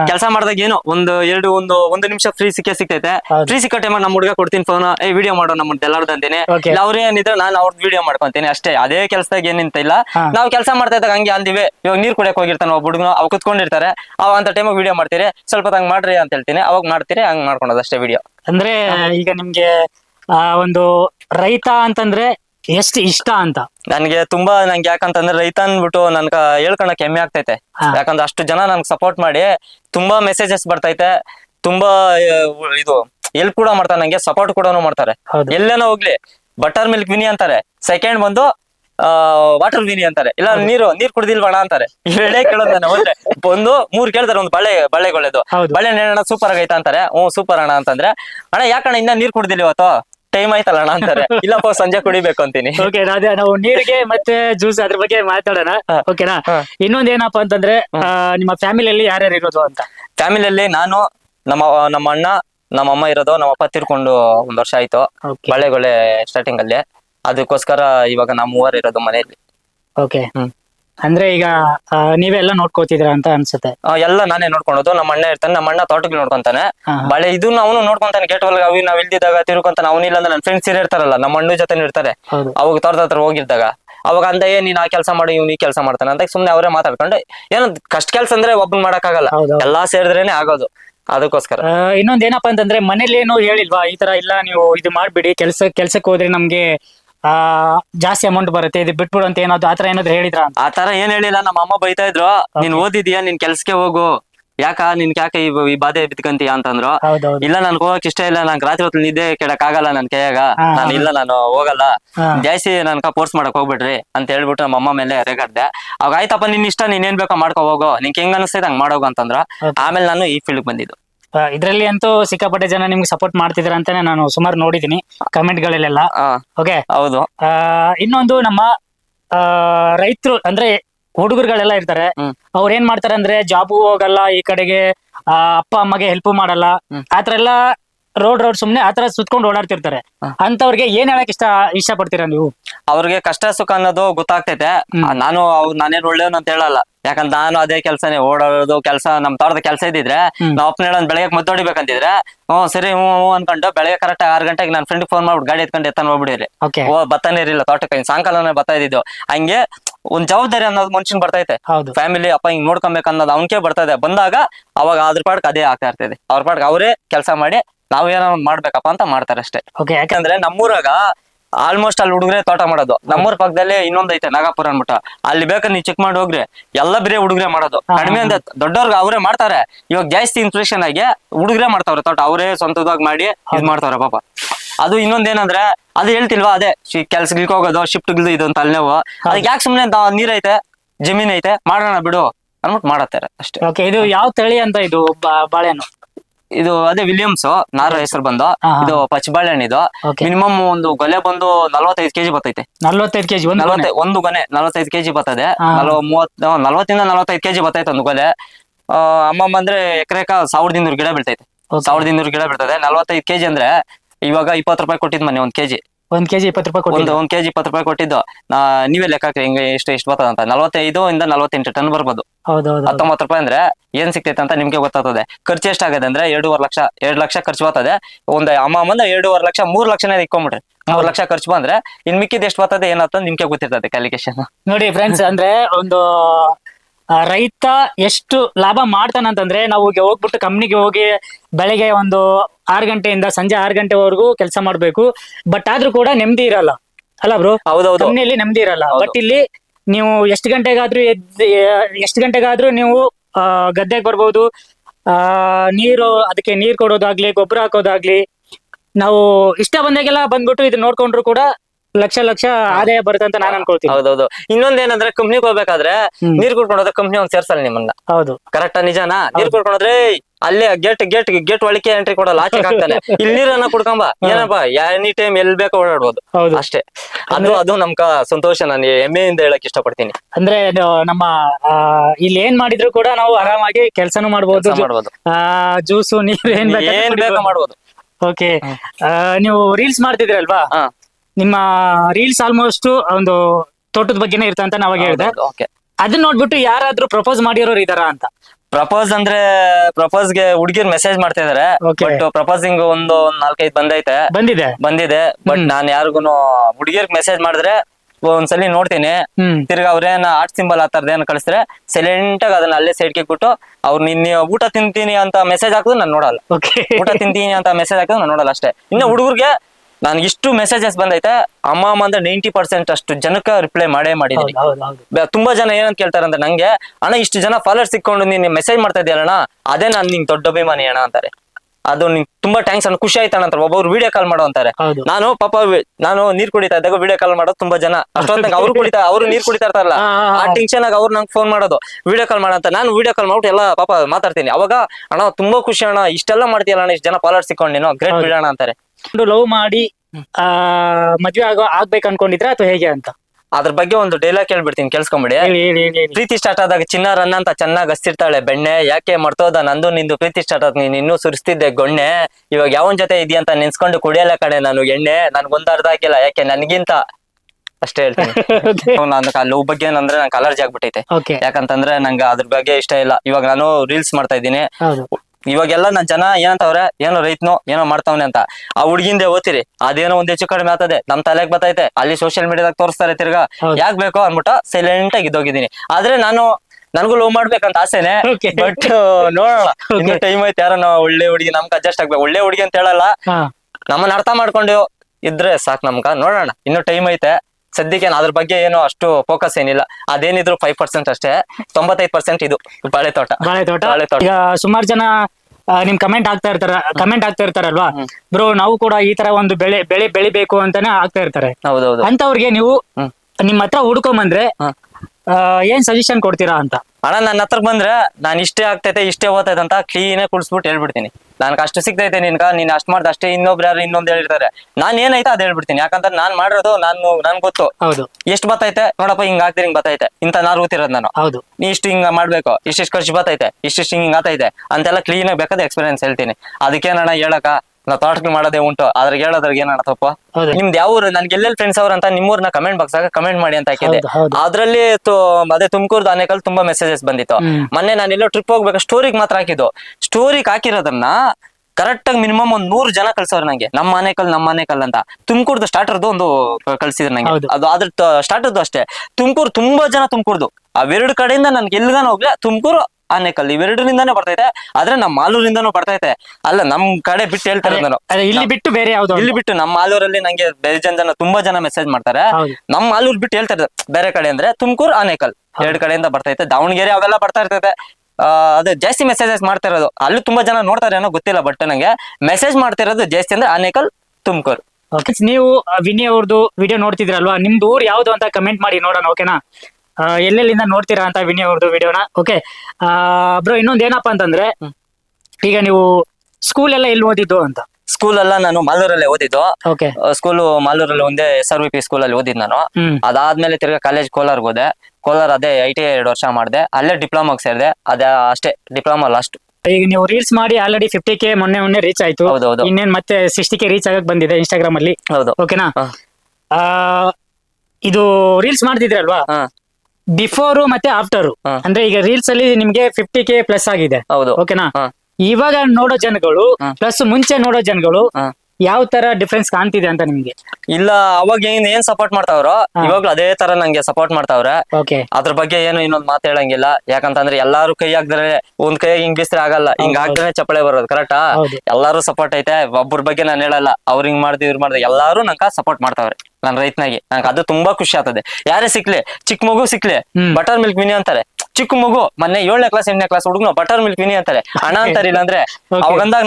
ಕೆಲಸ ಮಾಡಿದಾಗ ಏನು ಒಂದು ಎರಡು ಒಂದು ಒಂದು ನಿಮಿಷ ಫ್ರೀ ಸಿಕ್ಕೇ ಸಿಕ್ತೈತೆ ಫ್ರೀ ಸಿಕ್ಕ ಟೈಮ್ ನಮ್ಮ ಹುಡುಗ ಕೊಡ್ತೀನಿ ಫೋನ್ ಏ ವಿಡಿಯೋ ಮಾಡೋ ನಮ್ಮ ಎಲ್ಲಾರ್ದು ಅಂತೀನಿ. ಇಲ್ಲ ಅವ್ರೇ ಏನಿದ್ರೆ ನಾನು ಅವ್ರದ್ದು ವಿಡಿಯೋ ಮಾಡ್ಕೊಂತೀನಿ ಅಷ್ಟೇ. ಅದೇ ಕೆಲಸದಾಗ ಏನಿಂತ ಇಲ್ಲ. ನಾವು ಕೆಲಸ ಮಾಡ್ತಾ ಇದ್ದಾಗ ಹಂಗೆ ಅಂದಿವೆ. ಇವಾಗ ನೀರ್ ಕುಡಿಯಕ್ ಹೋಗಿರ್ತಾನೆ ಒಬ್ಬ ಹುಡುಗನು ಅವ್ ಕುತ್ಕೊಂಡಿರ್ತಾರೆ. ಅವ ಅಂತ ಟೈಮ್ ವಿಡಿಯೋ ಮಾಡ್ತೀರಿ. ಸ್ವಲ್ಪ ಹಂಗ್ ಮಾಡ್ರಿ ಅಂತ ಹೇಳ್ತೀನಿ. ಅವಾಗ ಮಾಡ್ತೀರಿ ಹಂಗ್ ಮಾಡ್ಕೊಳೋದು ಅಷ್ಟೇ ವಿಡಿಯೋ ಅಂದ್ರೆ ಈಗ ನಿಮ್ಗೆ ಆ ಒಂದು ರೈತ ಅಂತಂದ್ರೆ ಎಷ್ಟು ಇಷ್ಟ ಅಂತ? ನನ್ಗೆ ತುಂಬಾ ನಂಗೆ ಯಾಕಂತಂದ್ರೆ ರೈತ ಅನ್ಬಿಟ್ಟು ನನ್ಗ ಹೇಳ್ಕೊಳಕ್ ಹೆಮ್ಮೆ ಆಗ್ತೈತೆ. ಹಾ. ಯಾಕಂದ್ರೆ ಅಷ್ಟು ಜನ ನನ್ಗೆ ಸಪೋರ್ಟ್ ಮಾಡಿ ತುಂಬಾ ಮೆಸೇಜಸ್ ಬರ್ತೈತೆ. ತುಂಬಾ ಆ, ಇದು ಎಲ್ಪ್ ಕೂಡ ಮಾಡ್ತಾರೆ ನಂಗೆ ಸಪೋರ್ಟ್ ಕೂಡ ಮಾಡ್ತಾರೆ. ಹೌದು. ಎಲ್ಲೇನೋ ಹೋಗ್ಲಿ ಬಟರ್ ಮಿಲ್ಕ್ ವಿನಿ ಅಂತಾರೆ. ಸೆಕೆಂಡ್ ಬಂದು ವಾಟರ್ ವಿನಿ ಅಂತಾರೆ. ಇಲ್ಲ ನೀರು ನೀರ್ ಕುಡ್ದಿಲ್ವಣ ಅಂತಾರೆ. ಇವೆರಡೇ ಕೇಳೋದು ನಾನು ಹೋದ್ರೆ ಒಂದು ಮೂರ್ ಕೇಳ್ತಾರೆ ಒಂದು ಬಳೆ ಬಳೆಗೊಳ್ಳೆದು. ಹೌದು. ಬಳೆ ಅಣ್ಣ ಸೂಪರ್ ಆಗೈತಾ ಅಂತಾರೆ. ಹ್ಞೂ ಸೂಪರ್ ಅಣ್ಣ ಅಂತಂದ್ರೆ ಅಣ್ಣ ಯಾಕಣ್ಣ ಇನ್ನ ನೀರ್ ಕುಡ್ದಿಲ್ಲ ಇವತ್ತು? ಟೈಮ್ ಆಯ್ತಲ್ಲ ಅಣ್ಣ ಅಂತಾರೆ. ಇಲ್ಲಪ್ಪ ಸಂಜೆ ಕುಡಿಬೇಕು ಅಂತೀನಿ. ಓಕೆ ಅದೇ ನಾವು ನೀರಿಗೆ ಮತ್ತೆ ಜ್ಯೂಸ್ ಅದ್ರ ಬಗ್ಗೆ ಮಾತಾಡೋಣ. ಓಕೆನಾ. ಇನ್ನೊಂದ್ ಏನಪ್ಪಾ ಅಂತಂದ್ರೆ ಆ, ನಿಮ್ಮ ಫ್ಯಾಮಿಲಿಯಲ್ಲಿ ಯಾರ್ಯಾರು ಇರೋದು ಅಂತ? ಫ್ಯಾಮಿಲಿಯಲ್ಲಿ ನಾನು ನಮ್ಮ ನಮ್ಮ ಅಣ್ಣ ನಮ್ಮ ಅಮ್ಮ ಇರೋದು ನಮ್ಮ ಅಪ್ಪ ತೀರ್ಕೊಂಡು ಒಂದ್ ವರ್ಷ ಆಯ್ತು. ಓಕೆ ಬಳೆಗೊಳೆ ಸ್ಟಾರ್ಟಿಂಗ್ ಅಲ್ಲಿ. ಅದಕ್ಕೋಸ್ಕರ ಇವಾಗ ನಾವು ಮೂವರ್ ಇರೋದು ಮನೆಯಲ್ಲಿ. Okay hmm. ಅಂದ್ರೆ ಈಗ ಆ, ನೀವೆಲ್ಲ ನೋಡ್ಕೋತಿದ್ರ ಅಂತ ಅನ್ಸುತ್ತೆ. ಆ, ಎಲ್ಲ ನಾನೇ ನೋಡ್ಕೊಳೋದು. ನಮ್ಮ ಅಣ್ಣ ಇರ್ತಾನೆ ನಮ್ಮ ಅಣ್ಣ ತೋಟಕ್ಕೆ ನೋಡ್ಕೊಂತಾನೆ. ಹಾ. ಬಳೆ ಇದನ್ನ ಅವನು ನೋಡ್ಕೊಂತಾನೆ ಗೇಟ್ ಒಳಗೆ ಅವಿ ನಾವ್ ಇಲ್ದಿದ್ದಾಗ ತಿರ್ಕೊಂತಾನೆ. ಅವನಿಲ್ಲ ಅಂದ್ರೆ ನನ್ನ ಫ್ರೆಂಡ್ಸ್ ಇರ್ತಾರಲ್ಲ ನಮ್ಮ ಅಣ್ಣ ಜೊತೆ ಇರ್ತಾರೆ. ಹೌದು. ಅವಾಗ ತೋಟದ ಹತ್ರ ಹೋಗಿದ್ದಾಗ ಅವಾಗ ಅಂದ ಏ ನೀನ್ ಆ ಕೆಲಸ ಮಾಡಿ ಇವ್ನು ಈ ಕೆಲಸ ಮಾಡ್ತಾನೆ. ಅಂತ ಸುಮ್ನೆ ಅವರೇ ಮಾತಾಡ್ಕೊಂಡು ಏನೋ ಕಷ್ಟ ಕೆಲಸ ಅಂದ್ರೆ ಒಬ್ಬನ್ ಮಾಡಕ್ಕಾಗಲ್ಲ. ಆಗಲ್ಲ ಎಲ್ಲಾ ಸೇರಿದ್ರೇನೆ ಆಗೋದು. ಅದಕ್ಕೋಸ್ಕರ. ಆ, ಇನ್ನೊಂದ್ ಏನಪ್ಪಾ ಅಂತಂದ್ರೆ ಮನೇಲಿ ಏನು ಹೇಳಿಲ್ವಾ ಈ ತರ ಇಲ್ಲ ನೀವು ಇದು ಮಾಡ್ಬಿಡಿ ಕೆಲ್ಸ ಕೆಲ್ಸಕ್ಕೆ ಹೋದ್ರೆ ನಮ್ಗೆ ಆ ಜಾಸ್ತಿ ಅಮೌಂಟ್ ಬರುತ್ತೆ. ಇದು ಬಿಟ್ಬಿಡು ಅಂತ ಏನಾದ್ರು ಆತರ ಏನಾದ್ರು ಹೇಳಿದ್ರ? ಆತರ ಆ ತರ ಏನ್ ಹೇಳಿಲ್ಲ. ನಮ್ಮ ಅಮ್ಮ ಬೈತಾ ಇದ್ರು. ನೀನ್ ಓದಿದ್ಯಾ? ನಿನ್ ಕೆಲ್ಸಕ್ಕೆ ಹೋಗು. ಯಾಕ? ನಿನ್ ಯಾಕೆ ಈ ಈ ಬಾಧೆ ಬಿದ್ಕಂತೀಯ ಅಂತಂದ್ರು. ಹೌದೌದು. ಇಲ್ಲ ನನ್ಗೆ ಹೋಗಕ್ ಇಷ್ಟ ಇಲ್ಲ. ನನ್ ರಾತ್ರಿ ಹೊತ್ತು ನಿದ್ದೆ ಕೆಡಕ್ ಆಗಲ್ಲ ನನ್ ಕೈಯಾಗ. ನಾನು ಇಲ್ಲ ನಾನು ಹೋಗಲ್ಲ. ಜಾಸ್ತಿ ನನ್ಕ ಫೋರ್ಸ್ ಮಾಡಕ್ ಹೋಗ್ಬಿಡ್ರಿ ಅಂತ ಹೇಳ್ಬಿಟ್ಟು ನಮ್ಮ ಅಮ್ಮ ಮೇಲೆ ರೇಗಾಡ್ದೆ. ಅವಾಗ ಆಯ್ತಪ್ಪ ನಿನ್ ಇಷ್ಟ. ನೀನ್ ಏನ್ ಬೇಕೋ ಮಾಡ್ಕೋ ಹೋಗೋ. ನಿಂಗೆ ಹೆಂಗ್ ಅನಿಸ್ತೈತೆ ಹಂಗ್ ಮಾಡೋಗು ಅಂತಂದ್ರ. ಆಮೇಲೆ ನಾನು ಈ ಫೀಲ್ಡ್ ಬಂದಿದ್ದು. ಇದ್ರಲ್ಲಿ ಅಂತೂ ಸಿಕ್ಕಾಪಟ್ಟೆ ಜನ ನಿಮ್ಗೆ ಸಪೋರ್ಟ್ ಮಾಡ್ತಿದ್ರ ಅಂತಾನೆ ನಾನು ಸುಮಾರು ನೋಡಿದೀನಿ ಕಮೆಂಟ್ ಗಳಲ್ಲೆಲ್ಲ ಆ ಓಕೆ ಹೌದು ಇನ್ನೊಂದು ನಮ್ಮ ರೈತರು ಅಂದ್ರೆ ಹುಡುಗರುಗಳೆಲ್ಲ ಇರ್ತಾರೆ. ಹ್ಮ್. ಅವ್ರ ಏನ್ ಮಾಡ್ತಾರೆ ಅಂದ್ರೆ ಜಾಬ್ ಹೋಗಲ್ಲ ಈ ಕಡೆಗೆ ಆ, ಅಪ್ಪ ಅಮ್ಮಗೆ ಹೆಲ್ಪ್ ಮಾಡಲ್ಲ. ಹ್ಮ್. ಆತರ ಎಲ್ಲ ರೋಡ್ ರೋಡ್ ಸುಮ್ನೆ ಆತರ ಸುತ್ಕೊಂಡು ಓಡಾಡ್ತಿರ್ತಾರೆ. ಅಂತವ್ರಿಗೆ ಏನ್ ಹೇಳಕ್ ಇಷ್ಟ ಇಷ್ಟ ಪಡ್ತೀರಾ ನೀವು? ಅವ್ರಿಗೆ ಕಷ್ಟ ಸುಖ ಅನ್ನೋದು ಗೊತ್ತಾಗ್ತೈತೆ. ಹ್ಮ್. ಆ, ನಾನು ಅವ್ರು ನಾನೇನ್ ಒಳ್ಳೆಯವನು ಅಂತ ಹೇಳಲ್ಲ. ಯಾಕಂದ್ರೆ ನಾನು ಅದೇ ಕೆಲಸನೇ ಓಡಾಡೋದು ಕೆಲಸ ನಮ್ ತೋಟದ ಕೆಲಸ ಇದ್ದಿದ್ರೆ ನಾವು ಅಪ್ಪನ ಹೇಳೋದ್ ಬೆಳಗ್ಗೆ ಮದ್ದು ಹೊಡಿಬೇಕಂತಿದ್ರೆ ಹ್ಮ್ ಸರಿ ಹ್ಞೂ ಹ್ಞೂ ಅನ್ಕೊಂಡು ಬೆಳಗ್ಗೆ ಕರೆಕ್ಟ್ ಆರ್ ಗಂಟೆಗೆ ನನ್ನ ಫ್ರೆಂಡ್ ಫೋನ್ ಮಾಡ್ಬಿಟ್ಟು ಗಾಡಿ ಎತ್ಕೊಂಡು ಎತ್ತಾನ ಹೋಗ್ಬಿಡಿರಿ. ಓಕೆ ಓ ಬತ್ತಾನೆ ಇರಲಿಲ್ಲ ತೋಟಕ್ಕೆ ಹಿಂಗ್ ಸಾಯಂಕಾಲನೇ ಬತ್ತಾ ಇದ್ದಿದ್ದು. ಹಂಗೆ ಒಂದ್ ಜವಾಬ್ದಾರಿ ಅನ್ನೋದು ಮನುಷ್ಯನ್ ಬರ್ತೈತೆ ಹೌದು. ಫ್ಯಾಮಿಲಿ ಅಪ್ಪ ಹಿಂಗ್ ನೋಡ್ಕೊಬೇಕು ಅನ್ನೋದು ಬರ್ತಾ ಇದೆ. ಬಂದಾಗ ಅವಾಗ ಅದ್ರ ಪಾಡ್ಕ್ ಅದೇ ಆಗ್ತಾ ಇರ್ತದೆ. ಅವ್ರ ಪಾಡ್ಕ್ ಅವರೇ ಕೆಲಸ ಮಾಡಿ ನಾವ್ ಏನೋ ಒಂದ್ ಮಾಡ್ಬೇಕಪ್ಪ ಅಂತ ಮಾಡ್ತಾರೆ ಅಷ್ಟೇ ಓಕೆ ಯಾಕಂದ್ರೆ ನಮ್ಮೂರಾಗ ಆಲ್ಮೋಸ್ಟ್ ಅಲ್ಲಿ ಹುಡುಗ್ರೆ ತೋಟ ಮಾಡೋದು. ನಮ್ಮೂರ್ ಪಕ್ಕದಲ್ಲಿ ಇನ್ನೊಂದ್ ಐತೆ ನಾಗಪುರ ಅನ್ಬಿಟ್ಟು. ಅಲ್ಲಿ ಬೇಕಾದ್ರೆ ನೀವು ಚೆಕ್ ಮಾಡಿ ಹೋಗ್ರಿ. ಎಲ್ಲ ಬರೀ ಹುಡುಗ್ರೆ ಮಾಡೋದು. ಕಡಿಮೆ ಅಂದ್ರೆ ದೊಡ್ಡವ್ರಿಗೆ ಅವರೇ ಮಾಡ್ತಾರೆ. ಇವಾಗ ಜಾಸ್ತಿ ಇನ್ಫ್ಲೇಷನ್ ಆಗಿ ಹುಡುಗ್ರೆ ಮಾಡ್ತಾವ್ರೆ ತೋಟ. ಅವರೇ ಸ್ವಂತದಾಗ ಮಾಡಿ ಇದ್ ಮಾಡ್ತಾವ್ರೆ ಪಾಪ. ಅದು ಇನ್ನೊಂದೇನಂದ್ರೆ ಅದು ಹೇಳ್ತಿಲ್ವಾ? ಅದೇ ಕೆಲ್ಸಗಳಿಗೆ ಹೋಗೋದು ಶಿಫ್ಟ್ ಇದು ಅಂತ ತಲೆನೋವು ಅದಕ್ಕೆ ಯಾಕೆ ಸುಮ್ನೆ ನೀರೈತೆ ನೀರ್ ಐತೆ ಜಮೀನ್ ಐತೆ ಮಾಡೋಣ ಬಿಡು. ಅನ್ಬಿಟ್ಟು ಮಾಡತ್ತಾರೆ ಅಷ್ಟೇ. ಓಕೆ ಇದು ಯಾವ ತಳಿ ಅಂತ ಇದು ಬಾಳೆನು ಇದು ಅದೇ ವಿಲಿಯಮ್ಸ್ ನಾರ ಹೆಸರು ಬಂದು. ಇದು ಪಚ್ಚಬಾಳೆಹಣ್ಣು ಇದು ಮಿನಿಮಮ್ ಒಂದು ಗೊಲೆ ಬಂದು ನಲವತ್ತೈದು ಕೆಜಿ ಬರ್ತೈತೆ. ನಲ್ವತ್ತೈದು ಕೆಜಿ ಒಂದು ಗೊನೆ ನಲವತ್ತೈದು ಕೆಜಿ ಬರ್ತದೆ. ಮೂವತ್ ನಲವತ್ತಿಂದ ನಲವತ್ತೈದು ಕೆಜಿ ಬರ್ತೈತೆ ಒಂದು ಗೊಲೆ. ಅಮ್ಮ ಅಮ್ಮಮ್ಮ ಅಂದ್ರೆ ಎಕರೆಕ ಸಾವಿರದ ಇನ್ನೂರು ಗಿಡ ಬೀಳ್ತೈತೆ. ಸಾವಿರದ ಇನ್ನೂರು ಗಿಡ ಬೀಳ್ತದೆ. ನಲವತ್ತೈದು ಕೆಜಿ ಅಂದ್ರೆ ಇವಾಗ ಇಪ್ಪತ್ತು ರೂಪಾಯಿ ಕೊಟ್ಟಿದ್ ಮನೆ ಒಂದ್ ಕೆಜಿ. ಒಂದ್ ಕೆಜಿ ಇಪ್ಪತ್ತು ರೂಪಾಯಿ ಒಂದು ಕೊಟ್ಟಿದ್ದು. ಒಂದ್ ಕೆಜಿ ಇಪ್ಪತ್ತು ರೂಪಾಯಿ ಕೊಟ್ಟಿದ್ದು. ನಾ ನೀವೇ ಲೆಕ್ಕ ಹಾಕ್ರಿ ಹಿಂಗೆ ಎಷ್ಟು ಎಷ್ಟು ಬರ್ತದೆ ಅಂತ ನಲವತ್ತೈದು ಇಂದ ನಲವತ್ತೆಂಟು ಟನ್ ಬರ್ಬೋದು. ಹೌದೌದು. ಹತ್ತೊಂಬತ್ತು ರೂಪಾಯಿ ಅಂದ್ರೆ ಏನ್ ಸಿಗ್ತೈತೆ ಅಂತ ನಿಮ್ಗೆ ಗೊತ್ತಾಗ್ತದೆ. ಖರ್ಚು ಎಷ್ಟಾಗದೆ ಅಂದ್ರೆ ಎರಡೂವರೆ ಲಕ್ಷ ಎರಡ್ ಲಕ್ಷ ಖರ್ಚು ಬರ್ತದೆ. ಒಂದ್ ಅಮ್ಮ ಬಂದ ಎರಡೂವರೆ ಲಕ್ಷ ಮೂರ್ ಲಕ್ಷನೇ ಇಕ್ಕೊಂಬಿಡ್ರಿ ಮೂರ್ ಲಕ್ಷ ಖರ್ಚು ಬಂದ್ರೆ ಇನ್ ಮಿಕ್ಕಿದ್ ಎಷ್ಟು ಬರ್ತದೆ ಏನಾಗ್ತದೆ ನಿಮ್ಗೆ ಗೊತ್ತಿರ್ತದೆ ಕ್ಯಾಲಿಕೇಶನ್ ನೋಡಿ ಫ್ರೆಂಡ್ಸ್ ಅಂದ್ರೆ ಒಂದು ರೈತ ಎಷ್ಟು ಲಾಭ ಮಾಡ್ತಾನಂತಂದ್ರೆ ನಾವು ಹೋಗ್ಬಿಟ್ಟು ಕಂಪ್ನಿಗೆ ಹೋಗಿ ಬೆಳಗ್ಗೆ ಒಂದು ಆರು ಗಂಟೆಯಿಂದ ಸಂಜೆ ಆರು ಗಂಟೆವರೆಗೂ ಕೆಲಸ ಮಾಡ್ಬೇಕು. ಬಟ್ ಆದ್ರೂ ಕೂಡ ನೆಮ್ಮದಿ ಇರಲ್ಲ. ಅಲ್ಲ ಬ್ರೋ ಹೌದೌದು. ಕಂಪ್ನಿಯಲ್ಲಿ ನೆಮ್ಮದಿ ಇರಲ್ಲ. ಬಟ್ ಇಲ್ಲಿ ನೀವು ಎಷ್ಟು ಗಂಟೆಗಾದ್ರೂ ಎದ್ದು ಎಷ್ಟು ಗಂಟೆಗಾದ್ರೂ ನೀವು ಗದ್ದೆಗೆ ಬರ್ಬೋದು. ಆ ನೀರು ಅದಕ್ಕೆ ನೀರ್ ಕೊಡೋದಾಗ್ಲಿ ಗೊಬ್ಬರ ಹಾಕೋದಾಗ್ಲಿ ನಾವು ಇಷ್ಟ ಬಂದಾಗೆಲ್ಲ ಬಂದ್ಬಿಟ್ಟು ಇದು ನೋಡ್ಕೊಂಡ್ರು ಕೂಡ ಲಕ್ಷ ಲಕ್ಷ ಆದಾಯ ಬರುತ್ತೆ ಅಂತ ನಾನು ಅನ್ಕೊಳ್ತೀನಿ. ಹೌದೌದು. ಇನ್ನೊಂದ್ ಏನಂದ್ರೆ ಕಂಪ್ನಿಗೆ ಹೋಗ್ಬೇಕಾದ್ರೆ. ನೀರ್ ಕುಡ್ಕೊಂಡೋದ್ರೆ ಕಂಪ್ನಿ ಒಂದ್ ಸೇರ್ಸಲ್ಲ ನಿಮ್ಮನ್ನ. ಹೌದು. ಕರೆಕ್ಟ್ ನಿಜಾನಾ? ನೀರ್ ಕುಡ್ಕೊಂಡ್ರೆ ಅಲ್ಲೇ ಗೇಟ್ ಗೇಟ್ ಗೇಟ್ ಒಳಕ್ಕೆ ಎಂಟ್ರಿ ಕೊಡಲ್ಲ ಆಚೆ <laughs> ಹಾಕ್ತಾನೆ. ಇಲ್ಲಿ ನೀರನ್ನ ಕುಡ್ಕೊಂಬ. ಏನಪ್ಪ ಎನಿ ಟೈಮ್ ಎಲ್ ಬೇಕೋ ಓಡಾಡ್ಬೋದು. ಹೌದು. ಅಷ್ಟೇ. ಅದು ಅದು ನಮ್ಕ ಸಂತೋಷ ನಾನು ಹೆಮ್ಮೆಯಿಂದ ಹೇಳಕ್ ಇಷ್ಟಪಡ್ತೀನಿ. ಅಂದ್ರೆ ನಮ್ಮ ಇಲ್ಲಿ ಏನ್ ಮಾಡಿದ್ರು ಕೂಡ ನಾವು ಆರಾಮಾಗಿ ಕೆಲ್ಸನೂ ಮಾಡ್ಬೋದು ಮಾಡ್ಬೋದು. ಆ ಜ್ಯೂಸು ನೀರು ಏನ್ ಏನ್ ಬೇಕೋ ಮಾಡ್ಬೋದು. ಓಕೆ ನೀವು ರೀಲ್ಸ್ ಮಾಡ್ತಿದ್ರಲ್ವಾ? ಹಾ. ನಿಮ್ಮ ರೀಲ್ಸ್ ಆಲ್ಮೋಸ್ಟ್ ಒಂದು ತೋಟದ ಬಗ್ಗೆನೇ ಇರುತ್ತೆ ಅಂತ ನಾವಾಗ ಹೇಳ್ದೆ. ಓಕೆ ಅದನ್ನ ನೋಡ್ಬಿಟ್ಟು ಯಾರಾದ್ರೂ ಪ್ರಪೋಸ್ ಮಾಡಿರೋರು ಇದಾರ ಅಂತ? ಪ್ರಪೋಸ್ ಅಂದ್ರೆ ಪ್ರಪೋಸ್ಗೆ ಹುಡುಗಿರ್ ಮೆಸೇಜ್ ಮಾಡ್ತಾ ಇದಾರೆ. Okay. ಬಟ್ ಪ್ರಪೋಸಿಂಗ್ ಒಂದು ಒಂದ್ ನಾಲ್ಕೈದು ಬಂದೈತೆ. ಬಂದಿದೆ. ಬಂದಿದೆ. ಬಟ್ ನಾನ್ ಯಾರಿಗೂನು ಹುಡುಗಿರ್ ಮೆಸೇಜ್ ಮಾಡಿದ್ರೆ ಒಂದ್ಸಲಿ ನೋಡ್ತೀನಿ. ತಿರ್ಗ ತಿರ್ಗಾ ಅವ್ರೇನ ಆರ್ಟ್ ಸಿಂಬಲ್ ಆ ತರದ ಏನ್ ಕಳಿಸಿದ್ರೆ ಸೈಲೆಂಟ್ ಆಗಿ ಅದನ್ನ ಅಲ್ಲೇ ಸೈಡ್ ಬಿಟ್ಟು ಅವ್ರು ನಿನ್ನ ಊಟ ತಿಂತೀನಿ ಅಂತ ಮೆಸೇಜ್ ಹಾಕಿದ್ರು ನಾನು ನೋಡಲ್ಲ. ಓಕೆ ಊಟ ತಿಂತೀನಿ ಅಂತ ಮೆಸೇಜ್ ಹಾಕಿದ್ರು ನಾನು ನೋಡಲ್ಲ ಅಷ್ಟೇ. ಇನ್ನು ಹುಡುಗರ್ಗೆ ನನ್ಗೆ ಇಷ್ಟು ಮೆಸೇಜಸ್ ಬಂದೈತೆ. ಅಮ್ಮ ಅಮ್ಮ ಅಂದ್ರೆ ನೈಂಟಿ ಪರ್ಸೆಂಟ್ ಅಷ್ಟು ಜನಕ್ಕೆ ರಿಪ್ಲೈ ಮಾಡೇ ಮಾಡಿದೀನಿ. ತುಂಬಾ ಜನ ಏನಂತ ಕೇಳ್ತಾರೆ ಅಂದ್ರೆ ನಂಗೆ ಅಣ್ಣ ಇಷ್ಟು ಜನ ಫಾಲೋರ್ ಸಿಕ್ಕೊಂಡು ನೀನ್ ಮೆಸೇಜ್ ಮಾಡ್ತಾ ಇದೆಯಲ್ಲ ಅದೇ ನಾನ್ ನಿಂಗೆ ದೊಡ್ಡ ಅಭಿಮಾನಿ ಅಣ್ಣ ಅಂತಾರೆ. ಅದು ನಿಂಗ್ ತುಂಬಾ ಟ್ಯಾಂಕ್ಸ್ ಅಣ್ಣ ಖುಷಿ ಆಯ್ತಾನ ಅಂತ ಒಬ್ಬೊಬ್ರು ವಿಡಿಯೋ ಕಾಲ್ ಮಾಡೋ ಅಂತಾರೆ. ಹೌದು. ನಾನು ಪಾಪ ವಿ- ನಾನು ನೀರ್ ಕುಡಿತಾ ಇದ್ದಾಗ ವಿಡಿಯೋ ಕಾಲ್ ಮಾಡೋದು ತುಂಬಾ ಜನ. ಅಷ್ಟೊತ್ತಂಗ ಅವ್ರು <laughs> ಕುಡಿತಾ ಅವ್ರು ನೀರ್ ಕುಡಿತಾ ಇರ್ತಾರಲ್ಲ ಹಾ, ಹಾ, ಆ. ಟೆನ್ಷನ್ ಆಗಿ ಅವ್ರು ನಂಗೆ ಫೋನ್ ಮಾಡೋದು. ವಿಡಿಯೋ ಕಾಲ್ ಮಾಡಂತ ನಾನು ವಿಡಿಯೋ ಕಾಲ್ ಮಾಡ್ಬಿಟ್ಟು ಎಲ್ಲ ಪಾಪ ಮಾತಾಡ್ತೀನಿ. ಅವಾಗ ಅಣ್ಣ ತುಂಬಾ ಖುಷಿ ಅಣ್ಣ. ಇಷ್ಟೆಲ್ಲ ಮಾಡ್ತೀಯಲ್ಲ ಅಣ್ಣ ಇಷ್ಟು ಜನ ಫಾಲೋರ್ ಸಿಕ್ಕೊಂಡು ನೀನು. ಗ್ರೇಟ್ ಹೌದು. ಬಿಡೋಣ ಅಂತಾರೆ. ಲವ್ ಮಾಡಿ ಆ ಮದ್ವೆ ಆಗೋ ಆಗ್ಬೇಕು ಅನ್ಕೊಂಡಿದ್ರೆ ಅಥವಾ ಹೇಗೆ ಅಂತ? ಅದ್ರ ಬಗ್ಗೆ ಒಂದು ಡೈಲಾಗ್ ಕೇಳ್ಬಿಡ್ತೀನಿ ಕೇಳಿಸ್ಕೊಂಬಿಡಿ. ಪ್ರೀತಿ ಸ್ಟಾರ್ಟ್ ಆದಾಗ ಚಿನ್ನ ರನ್ನ ಅಂತ ಚೆನ್ನಾಗ್ ಹಸ್ತಿರ್ತಾಳೆ ಬೆಣ್ಣೆ. ಯಾಕೆ ಮರ್ತೋದ? ನಂದು ನಿಂದು ಪ್ರೀತಿ ಸ್ಟಾರ್ಟ್ ಆದ್ ನೀನ್ ಇನ್ನೂ ಸುರಿಸ್ತಿದ್ದೆ ಗೊಣ್ಣೆ. ಇವಾಗ ಯಾವನ್ ಜೊತೆ ಇದೆಯಂತ ನೆನ್ಸ್ಕೊಂಡು ಕುಡಿಯಲ್ಲ ಕಡೆ ನಾನು ಎಣ್ಣೆ. ನನ್ಗೊಂದು ಅರ್ಧ ಆಗಿಲ್ಲ ಯಾಕೆ ನನ್ಗಿಂತ? ಅಷ್ಟೇ ಹೇಳ್ತೀನಿ. <laughs> ನಾನು ಲವ್ ಬಗ್ಗೆ ಏನಂದ್ರೆ ನಂಗೆ ಅಲರ್ಜಿ ಆಗ್ಬಿಟ್ಟೈತೆ. ಯಾಕಂತಂದ್ರೆ ನಂಗೆ ಅದ್ರ ಬಗ್ಗೆ ಇಷ್ಟ ಇಲ್ಲ. ಇವಾಗ ನಾನು ರೀಲ್ಸ್ ಮಾಡ್ತಾ ಇದ್ದೀನಿ. ಇವಾಗೆಲ್ಲ ನನ್ ಜನ ಏನಂತವ್ರೆ ಏನೋ ರೈತನೋ ಏನೋ ಮಾಡ್ತಾವನೆ ಅಂತ. ಆ ಹುಡ್ಗಿಂದೆ ಓದ್ತಿರಿ ಅದೇನೋ ಒಂದ್ ಹೆಚ್ಚು ಕಡಿಮೆ ಆತದೆ ನಮ್ ತಲೆಗ್ ಬರ್ತೈತೆ ಅಲ್ಲಿ ಸೋಷಿಯಲ್ ಮೀಡಿಯಾದಾಗ ತೋರಿಸ್ತಾರೆ ತಿರ್ಗಾ. ಯಾಕ್ ಬೇಕೋ ಅನ್ಬಿಟ್ಟು ಸೈಲೆಂಟ್ ಆಗಿ ಇದ್ದೋಗಿದ್ದೀನಿ. ಆದ್ರೆ ನಾನು ನನ್ಗೂ ಲವ್ ಮಾಡ್ಬೇಕಂತ ಆಸೆನೆ. ಬಟ್ ನೋಡೋಣ. ಇನ್ನು ಟೈಮ್ ಐತೆ ಯಾರೋ ನಾವು ಒಳ್ಳೆ ಹುಡುಗಿ ನಮ್ಗೆ ಅಡ್ಜಸ್ಟ್ ಆಗ್ಬೇಕು. ಒಳ್ಳೆ ಹುಡುಗಿ ಅಂತ ಹೇಳಲ್ಲ. ನಮ್ಮನ್ನ ಅರ್ಥ ಮಾಡ್ಕೊಂಡು ಇದ್ರೆ ಸಾಕ್ ನಮ್ಗ. ನೋಡೋಣ ಇನ್ನು ಟೈಮ್ ಐತೆ. ಸದ್ಯಕ್ಕೆ ಏನ್ ಅದ್ರ ಬಗ್ಗೆ ಏನು ಅಷ್ಟು ಫೋಕಸ್ ಏನಿಲ್ಲ. ಅದೇನಿದ್ರು ಫೈವ್ ಪರ್ಸೆಂಟ್ ಅಷ್ಟೇ. ತೊಂಬತ್ತೈದು ಪರ್ಸೆಂಟ್ ಇದು ಬಾಳೆ ತೋಟ. ಬಾಳೆ ತೋಟ. ಬಾಳೆ ತೋಟ. ಈಗ ಸುಮಾರು ಜನ ಆ, ನಿಮ್ ಕಮೆಂಟ್ ಆಗ್ತಾ ಇರ್ತಾರ ಕಮೆಂಟ್ ಆಗ್ತಾ ಇರ್ತಾರಲ್ವಾ? ಬ್ರೋ ನಾವು ಕೂಡ ಈ ತರ ಒಂದು ಬೆಳೆ ಬೆಳೆ ಬೆಳಿಬೇಕು ಅಂತಾನೆ ಆಗ್ತಾ ಇರ್ತಾರೆ. ಹೌದೌದು. ಅಂತವ್ರಿಗೆ ನೀವು. ನಿಮ್ ಹತ್ರ ಹುಡ್ಕೊಂಬಂದ್ರೆ ಹ್ಮ್. ಆ, ಏನ್ ಸಜೆಷನ್ ಕೊಡ್ತೀರಾ ಅಂತ? ಅಣ್ಣ ನನ್ನ ಹತ್ರ ಬಂದ್ರೆ ನಾನು ಇಷ್ಟೇ ಆಗ್ತೈತೆ ಇಷ್ಟೇ ಓದ್ತೈತೆ ಅಂತ ಕ್ಲೀನೇ ಕುಡಿಸ್ಬಿಟ್ಟು ಹೇಳ್ಬಿಡ್ತೀನಿ. ನನ್ಗೆ ಅಷ್ಟು ಸಿಗ್ತೈತೆ ನಿನ್ಗ ನೀನ್ ಅಷ್ಟು ಮಾಡ್ದ ಅಷ್ಟೇ ಇನ್ನೊಬ್ರು ಯಾರು ಇನ್ನೊಂದು ಹೇಳಿರ್ತಾರೆ. ನಾನು ಏನೈತೆ ಅದ್ ಹೇಳ್ಬಿಡ್ತೀನಿ. ಯಾಕಂದ್ರೆ ನಾನ್ ಮಾಡಿರೋದು ನಾನು ನನ್ ಗೊತ್ತು. ಹೌದು. ಎಷ್ಟು ಬತ್ತೈತೆ? ನೋಡಪ್ಪ ಹಿಂಗ್ ಆಗ್ತೀರಿ ಹಿಂಗ್ ಬತ್ತೈತೆ. ಇಂತ ನಾರು ಗೊತ್ತಿರೋದು ನಾನು. ಹೌದು. ನೀ ಇಷ್ಟು ಹಿಂಗ ಮಾಡ್ಬೇಕು. ಇಷ್ಟಿಷ್ಟು ಖರ್ಚು ಬತ್ತೈತೆ. ಇಷ್ಟಿಷ್ಟು ಹಿಂಗ್ ಆತೈತೆ. ಅಂತೆಲ್ಲ ಕ್ಲೀನ್ ಆಗಿ ಬೇಕಾದ ಎಕ್ಸ್ಪೀರಿಯನ್ಸ್ ಹೇಳ್ತೀನಿ. ಅದಕ್ಕೇನಣ್ಣ ಹೇಳಕ ನಾ ತೋಟಕ್ಕೆ ಮಾಡೋದೇ ಉಂಟು. ಅದ್ರಾಗ ಹೇಳೋದ್ರಾಗ ಏನಣ್ಣ ತಪ್ಪ ಹೌದು. ನಿಮ್ದು ಯಾವ ಊರು? ನನ್ಗೆ ಎಲ್ಲೆಲ್ಲಿ ಫ್ರೆಂಡ್ಸ್ ಅವ್ರ ಅಂತ ನಿಮ್ಮೂರ್ನ ಕಮೆಂಟ್ ಬಾಕ್ಸ್ ಆಗ ಕಮೆಂಟ್ ಮಾಡಿ ಅಂತ ಹಾಕಿದ್ದೆ. ಹೌದು, ಹೌದು. ಅದ್ರಲ್ಲಿ ತು- ಅದೇ ತುಮಕೂರ್ದು ಆನೇಕಲ್ ತುಂಬಾ ಮೆಸೇಜಸ್ ಬಂದಿತ್ತು. ಹ್ಮ್. ಮೊನ್ನೆ ನಾನು ಎಲ್ಲೋ ಟ್ರಿಪ್ ಹೋಗ್ಬೇಕು ಸ್ಟೋರಿಗೆ ಮಾತ್ರ ಹಾಕಿದ್ದು. ಸ್ಟೋರಿಗೆ ಹಾಕಿರೋದನ್ನ ಕರೆಕ್ಟ್ ಆಗಿ ಮಿನಿಮಮ್ ಒಂದ್ ನೂರ್ ಜನ ಕಳ್ಸವ್ರ ನಂಗೆ. ನಮ್ಮ ಆನೇಕಲ್ ನಮ್ಮ ಆನೇಕಲ್ ಅಂತ. ತುಮಕೂರ್ದು ಸ್ಟಾರ್ಟರ್ದು ಒಂದು ಕಲ್ಸಿದ್ರು ಕಳ್ಸಿದ್ರು ನಂಗೆ. ಹೌದು. ಅದು ಅದ್ರ ಸ್ಟಾರ್ಟರ್ದು ಅಷ್ಟೇ. ತುಮಕೂರು ತುಂಬಾ ಜನ ತುಮಕೂರ್ದು. ಅವೆರಡು ಕಡೆಯಿಂದ ನನ್ಗೆ ಎಲ್ಗಾನ ಹೋಗ್ಲಿ ತುಮಕೂರು ಆನೇಕಲ್ ಇವೆರಡರಿಂದಾನೇ ಬರ್ತೈತೆ ಆದ್ರೆ ನಮ್ಮ ಮಾಲೂರಿಂದಾನು ಬರ್ತೈತೆ. ಅಲ್ಲ ನಮ್ ಕಡೆ ಬಿಟ್ಟು ಹೇಳ್ತಾರೆ ನಾನು ಅದೇ ಇಲ್ಲಿ ಬಿಟ್ಟು ಬೇರೆ ಯಾವ್ದು ಇಲ್ಲಿ ಬಿಟ್ಟು ನಮ್ಮ ಮಾಲೂರಲ್ಲಿ ನಂಗೆ ಬೇರೆ ಜನ ಜನ ತುಂಬಾ ಜನ ಮೆಸೇಜ್ ಮಾಡ್ತಾರೆ. ನಮ್ಮ ಮಾಲೂರ್ ಬಿಟ್ಟು ಹೇಳ್ತಾರೆ ಬೇರೆ ಕಡೆ ಅಂದ್ರೆ ತುಮಕೂರು ಆನೇಕಲ್ ಎರಡ್ ಕಡೆಯಿಂದ ಬರ್ತೈತೆ ದಾವಣಗೆರೆ ಅವೆಲ್ಲ ಬರ್ತಾ ಇರ್ತೈತೆ. ಅದೇ ಜಾಸ್ತಿ ಮೆಸೇಜಸ್ ಮಾಡ್ತಾ ಇರೋದು ಅಲ್ಲಿ ತುಂಬಾ ಜನ ನೋಡ್ತಾರೆ ಏನೋ ಗೊತ್ತಿಲ್ಲ ಬಟ್ ನಂಗೆ ಮೆಸೇಜ್ ಮಾಡ್ತಿರೋದು ಜಾಸ್ತಿ ಅಂದ್ರೆ ಆನೇಕಲ್ ತುಮಕೂರು. ನೀವು ವಿನಿ ಅವ್ರದ್ದು ವಿಡಿಯೋ ನೋಡ್ತಿದ್ರಲ್ವಾ? ನಿಮ್ದು ಊರ್ ಯಾವ್ದು ಅಂತ ಕಮೆಂಟ್ ಮಾಡಿ ನೋಡೋಣ ಓಕೆನಾ ಆ, ಎಲ್ಲೆಲ್ಲಿಂದ ನೋಡ್ತೀರಾ ಅಂತ ವಿನಿ ಅವ್ರದ್ದು ವಿಡಿಯೋನ ಓಕೆ ಬ್ರೋ ಇನ್ನೊಂದ್ ಏನಪ್ಪಾ ಅಂತಂದ್ರೆ ಈಗ ನೀವು ಸ್ಕೂಲ್ ಎಲ್ಲ ಎಲ್ಲಿ ಓದಿದ್ದು ಅಂತ? ಸ್ಕೂಲ್ ಎಲ್ಲ ನಾನು ಮಾಲೂರಲ್ಲೇ ಓದಿದ್ದು. ಓಕೆ ಸ್ಕೂಲ್ ಮಾಲೂರಲ್ಲಿ ಒಂದೇ S R V P school ಅಲ್ಲಿ ಓದಿದ್ ನಾನು. ಹ್ಮ್. ಅದಾದ್ಮೇಲೆ ತಿರ್ಗಾ ಕಾಲೇಜ್ ಕೋಲಾರ್ ಹೋದೆ. ಕೋಲಾರ ಅದೇ ಐ ಟಿ ಎರಡು ವರ್ಷ ಮಾಡಿದೆ. ಅಲ್ಲೇ ಡಿಪ್ಲೊಮಾಗ್ ಸೇರಿದೆ. ಅದೇ ಅಷ್ಟೇ ಡಿಪ್ಲೊಮಾ ಲಾಸ್ಟ್ ಈಗ ನೀವು ರೀಲ್ಸ್ ಮಾಡಿ ಆಲ್ರೆಡಿ ಫಿಫ್ಟಿ ಕೆ ಮೊನ್ನೆ ಮೊನ್ನೆ ರೀಚ್ ಆಯ್ತು. ಹೌದು, ಹೌದು. ಇನ್ನೇನ್ ಮತ್ತೆ ಸಿಕ್ಸ್ಟಿ ಕೆ ರೀಚ್ ಆಗಕ್ ಬಂದಿದೆ ಇನ್ಸ್ಟಾಗ್ರಾಮ್ ಅಲ್ಲಿ. ಹೌದು. ಓಕೆನಾ ಹಾ. ಆ, ಇದು ರೀಲ್ಸ್ ಮಾಡ್ತಿದ್ರಲ್ವಾ ಹಾ. ಬಿಫೋರ್ ಮತ್ತೆ ಆಫ್ಟರ್ ಹಾ. ಅಂದ್ರೆ ಈಗ ರೀಲ್ಸ್ ಅಲ್ಲಿ ನಿಮ್ಗೆ ಫಿಫ್ಟಿ ಕೆ ಪ್ಲಸ್ ಆಗಿದೆ ಹೌದು ಓಕೆನಾ ಹಾ. ಇವಾಗ ನೋಡೋ ಜನಗಳು ಹಾ. ಪ್ಲಸ್ ಮುಂಚೆ ನೋಡೋ ಜನಗಳು ಹಾ. ಯಾವ ತರ ಡಿಫ್ರೆನ್ಸ್ ಕಾಣ್ತಿದೆ ಅಂತ ನಿಮ್ಗೆ ಇಲ್ಲ ಅವಾಗ ಏನ್ ಏನ್ ಸಪೋರ್ಟ್ ಮಾಡ್ತಾವ್ರೋ ಹಾ. ಇವಾಗ್ಲೂ ಅದೇ ತರ ನಂಗೆ ಸಪೋರ್ಟ್ ಮಾಡ್ತಾವ್ರೆ ಓಕೆ ಅದ್ರ ಬಗ್ಗೆ ಏನು ಇನ್ನೊಂದ್ ಮಾತು ಹೇಳಂಗಿಲ್ಲ ಯಾಕಂತಂದ್ರೆ ಎಲ್ಲಾರು ಕೈ ಹಾಕ್ದ್ರೆ ಒಂದ್ ಕೈ ಹಿಂಗ್ ಬಿಸ್ರೆ ಆಗಲ್ಲ ಹಿಂಗ್ ಹಾಕ್ದ್ರೆ ಚಪ್ಪಳೆ ಬರೋದು ಕರೆಕ್ಟಾ ಹೌದು. ಎಲ್ಲಾರು ಸಪೋರ್ಟ್ ಐತೆ ಒಬ್ಬರ ಬಗ್ಗೆ ನಾನು ಹೇಳಲ್ಲ ಅವ್ರ ಹಿಂಗ್ ಮಾಡ್ದಿ ಇವ್ರು ಮಾಡ್ದೆ ಎಲ್ಲಾರು ನಂಗ ಸಪೋರ್ಟ್ ಮಾಡ್ತಾವ್ರೆ ನಾನ್ ರೈತನಾಗಿ. ನಂಗೆ ಅದು ತುಂಬಾ ಖುಷಿ ಆಗ್ತದೆ. ಯಾರೇ ಸಿಕ್ಲೆ ಚಿಕ್ಕ ಮಗು ಸಿಕ್ಲೆ ಬಟರ್ ಮಿಲ್ಕ್ ಮಿನಿ ಅಂತಾರೆ. ಚಿಕ್ಕ ಮಗು ಮೊನ್ನೆ ಏಳನೇ ಕ್ಲಾಸ್ ಎಂಟನೇ ಕ್ಲಾಸ್ ಹುಡುಗನು ಬಟರ್ ಮಿಲ್ಕ್ ಮಿನಿ ಅಂತಾರೆ. ಹಣ ಅಂತಾರೆ ಇಲ್ಲಾಂದ್ರೆ ಅಂದ್ರೆ ಅವಾಗ ಅಂದಾಗ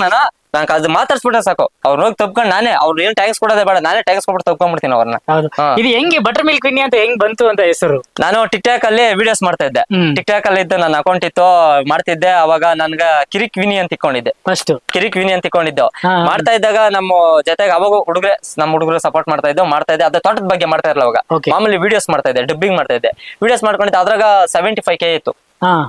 ನಾನು ಅದು ಮಾತಾಡ್ಸ್ಬಿಟ್ರೆ ಸಾಕು. ಅವ್ರ ಹೋಗಿ ತಪ್ಕೊಂಡ್ ನಾನೇ ಅವ್ರು ಏನ್ ಟ್ಯಾಂಕ್ಸ್ ಕೊಡೋದೇ ಬೇಡ ನಾನೇ ಟ್ಯಾಂಕ್ಸ್ ಕೊಟ್ಟು ತಪ್ಕೊಂಡ್ಬಿಡ್ತೀನಿ ಅವ್ರನ್ನ ಹೌದು. ಹಾ. ಇದು ಹೆಂಗೆ ಬಟರ್ ಮಿಲ್ಕ್ ವಿನಿ ಅಂತ ಹೆಂಗ್ ಬಂತು ಅಂತ ಹೆಸರು? ನಾನು ಟಿಕ್ ಟಾಕ್ ಅಲ್ಲಿ ವಿಡಿಯೋಸ್ ಮಾಡ್ತಾ ಇದ್ದೆ. ಹ್ಮ್. ಟಿಕ್ ಟಾಕ್ ಅಲ್ಲಿ ಇದ್ದು ನನ್ನ ಅಕೌಂಟ್ ಇತ್ತು ಮಾಡ್ತಿದ್ದೆ ಅವಾಗ ನನ್ಗ ಕಿರಿಕ್ ವಿನಿ ಅಂತ ಇಟ್ಕೊಂಡಿದ್ದೆ. ಫಸ್ಟ್ ಕಿರಿಕ್ ವಿನಿ ಅಂತ ಇಟ್ಕೊಂಡಿದ್ದು. ಹಾ. ಮಾಡ್ತಾ ಇದ್ದಾಗ ನಮ್ಮ ಜೊತೆಗೆ ಅವಾಗ ಹುಡುಗ್ರೆ ನಮ್ಮ ಹುಡುಗರು ಸಪೋರ್ಟ್ ಮಾಡ್ತಾ ಇದ್ದೋ ಮಾಡ್ತಾ ಇದ್ದೆ. ಅದು ತೋಟದ ಬಗ್ಗೆ ಮಾಡ್ತಾ ಇರಲ್ಲ ಅವಾಗ. Okay. ಮಾಮೂಲಿ ವಿಡಿಯೋಸ್ ಮಾಡ್ತಾ ಇದ್ದೆ ಡಬ್ಬಿಂಗ್ ಮಾಡ್ತಾ ಇದ್ದೆ. ವಿಡಿಯೋಸ್ ಮಾಡ್ಕೊಂಡಿದ್ದೆ ಅದ್ರಾಗ ಸೆವೆಂಟಿ ಫೈವ್ ಕೆ ಇತ್ತು.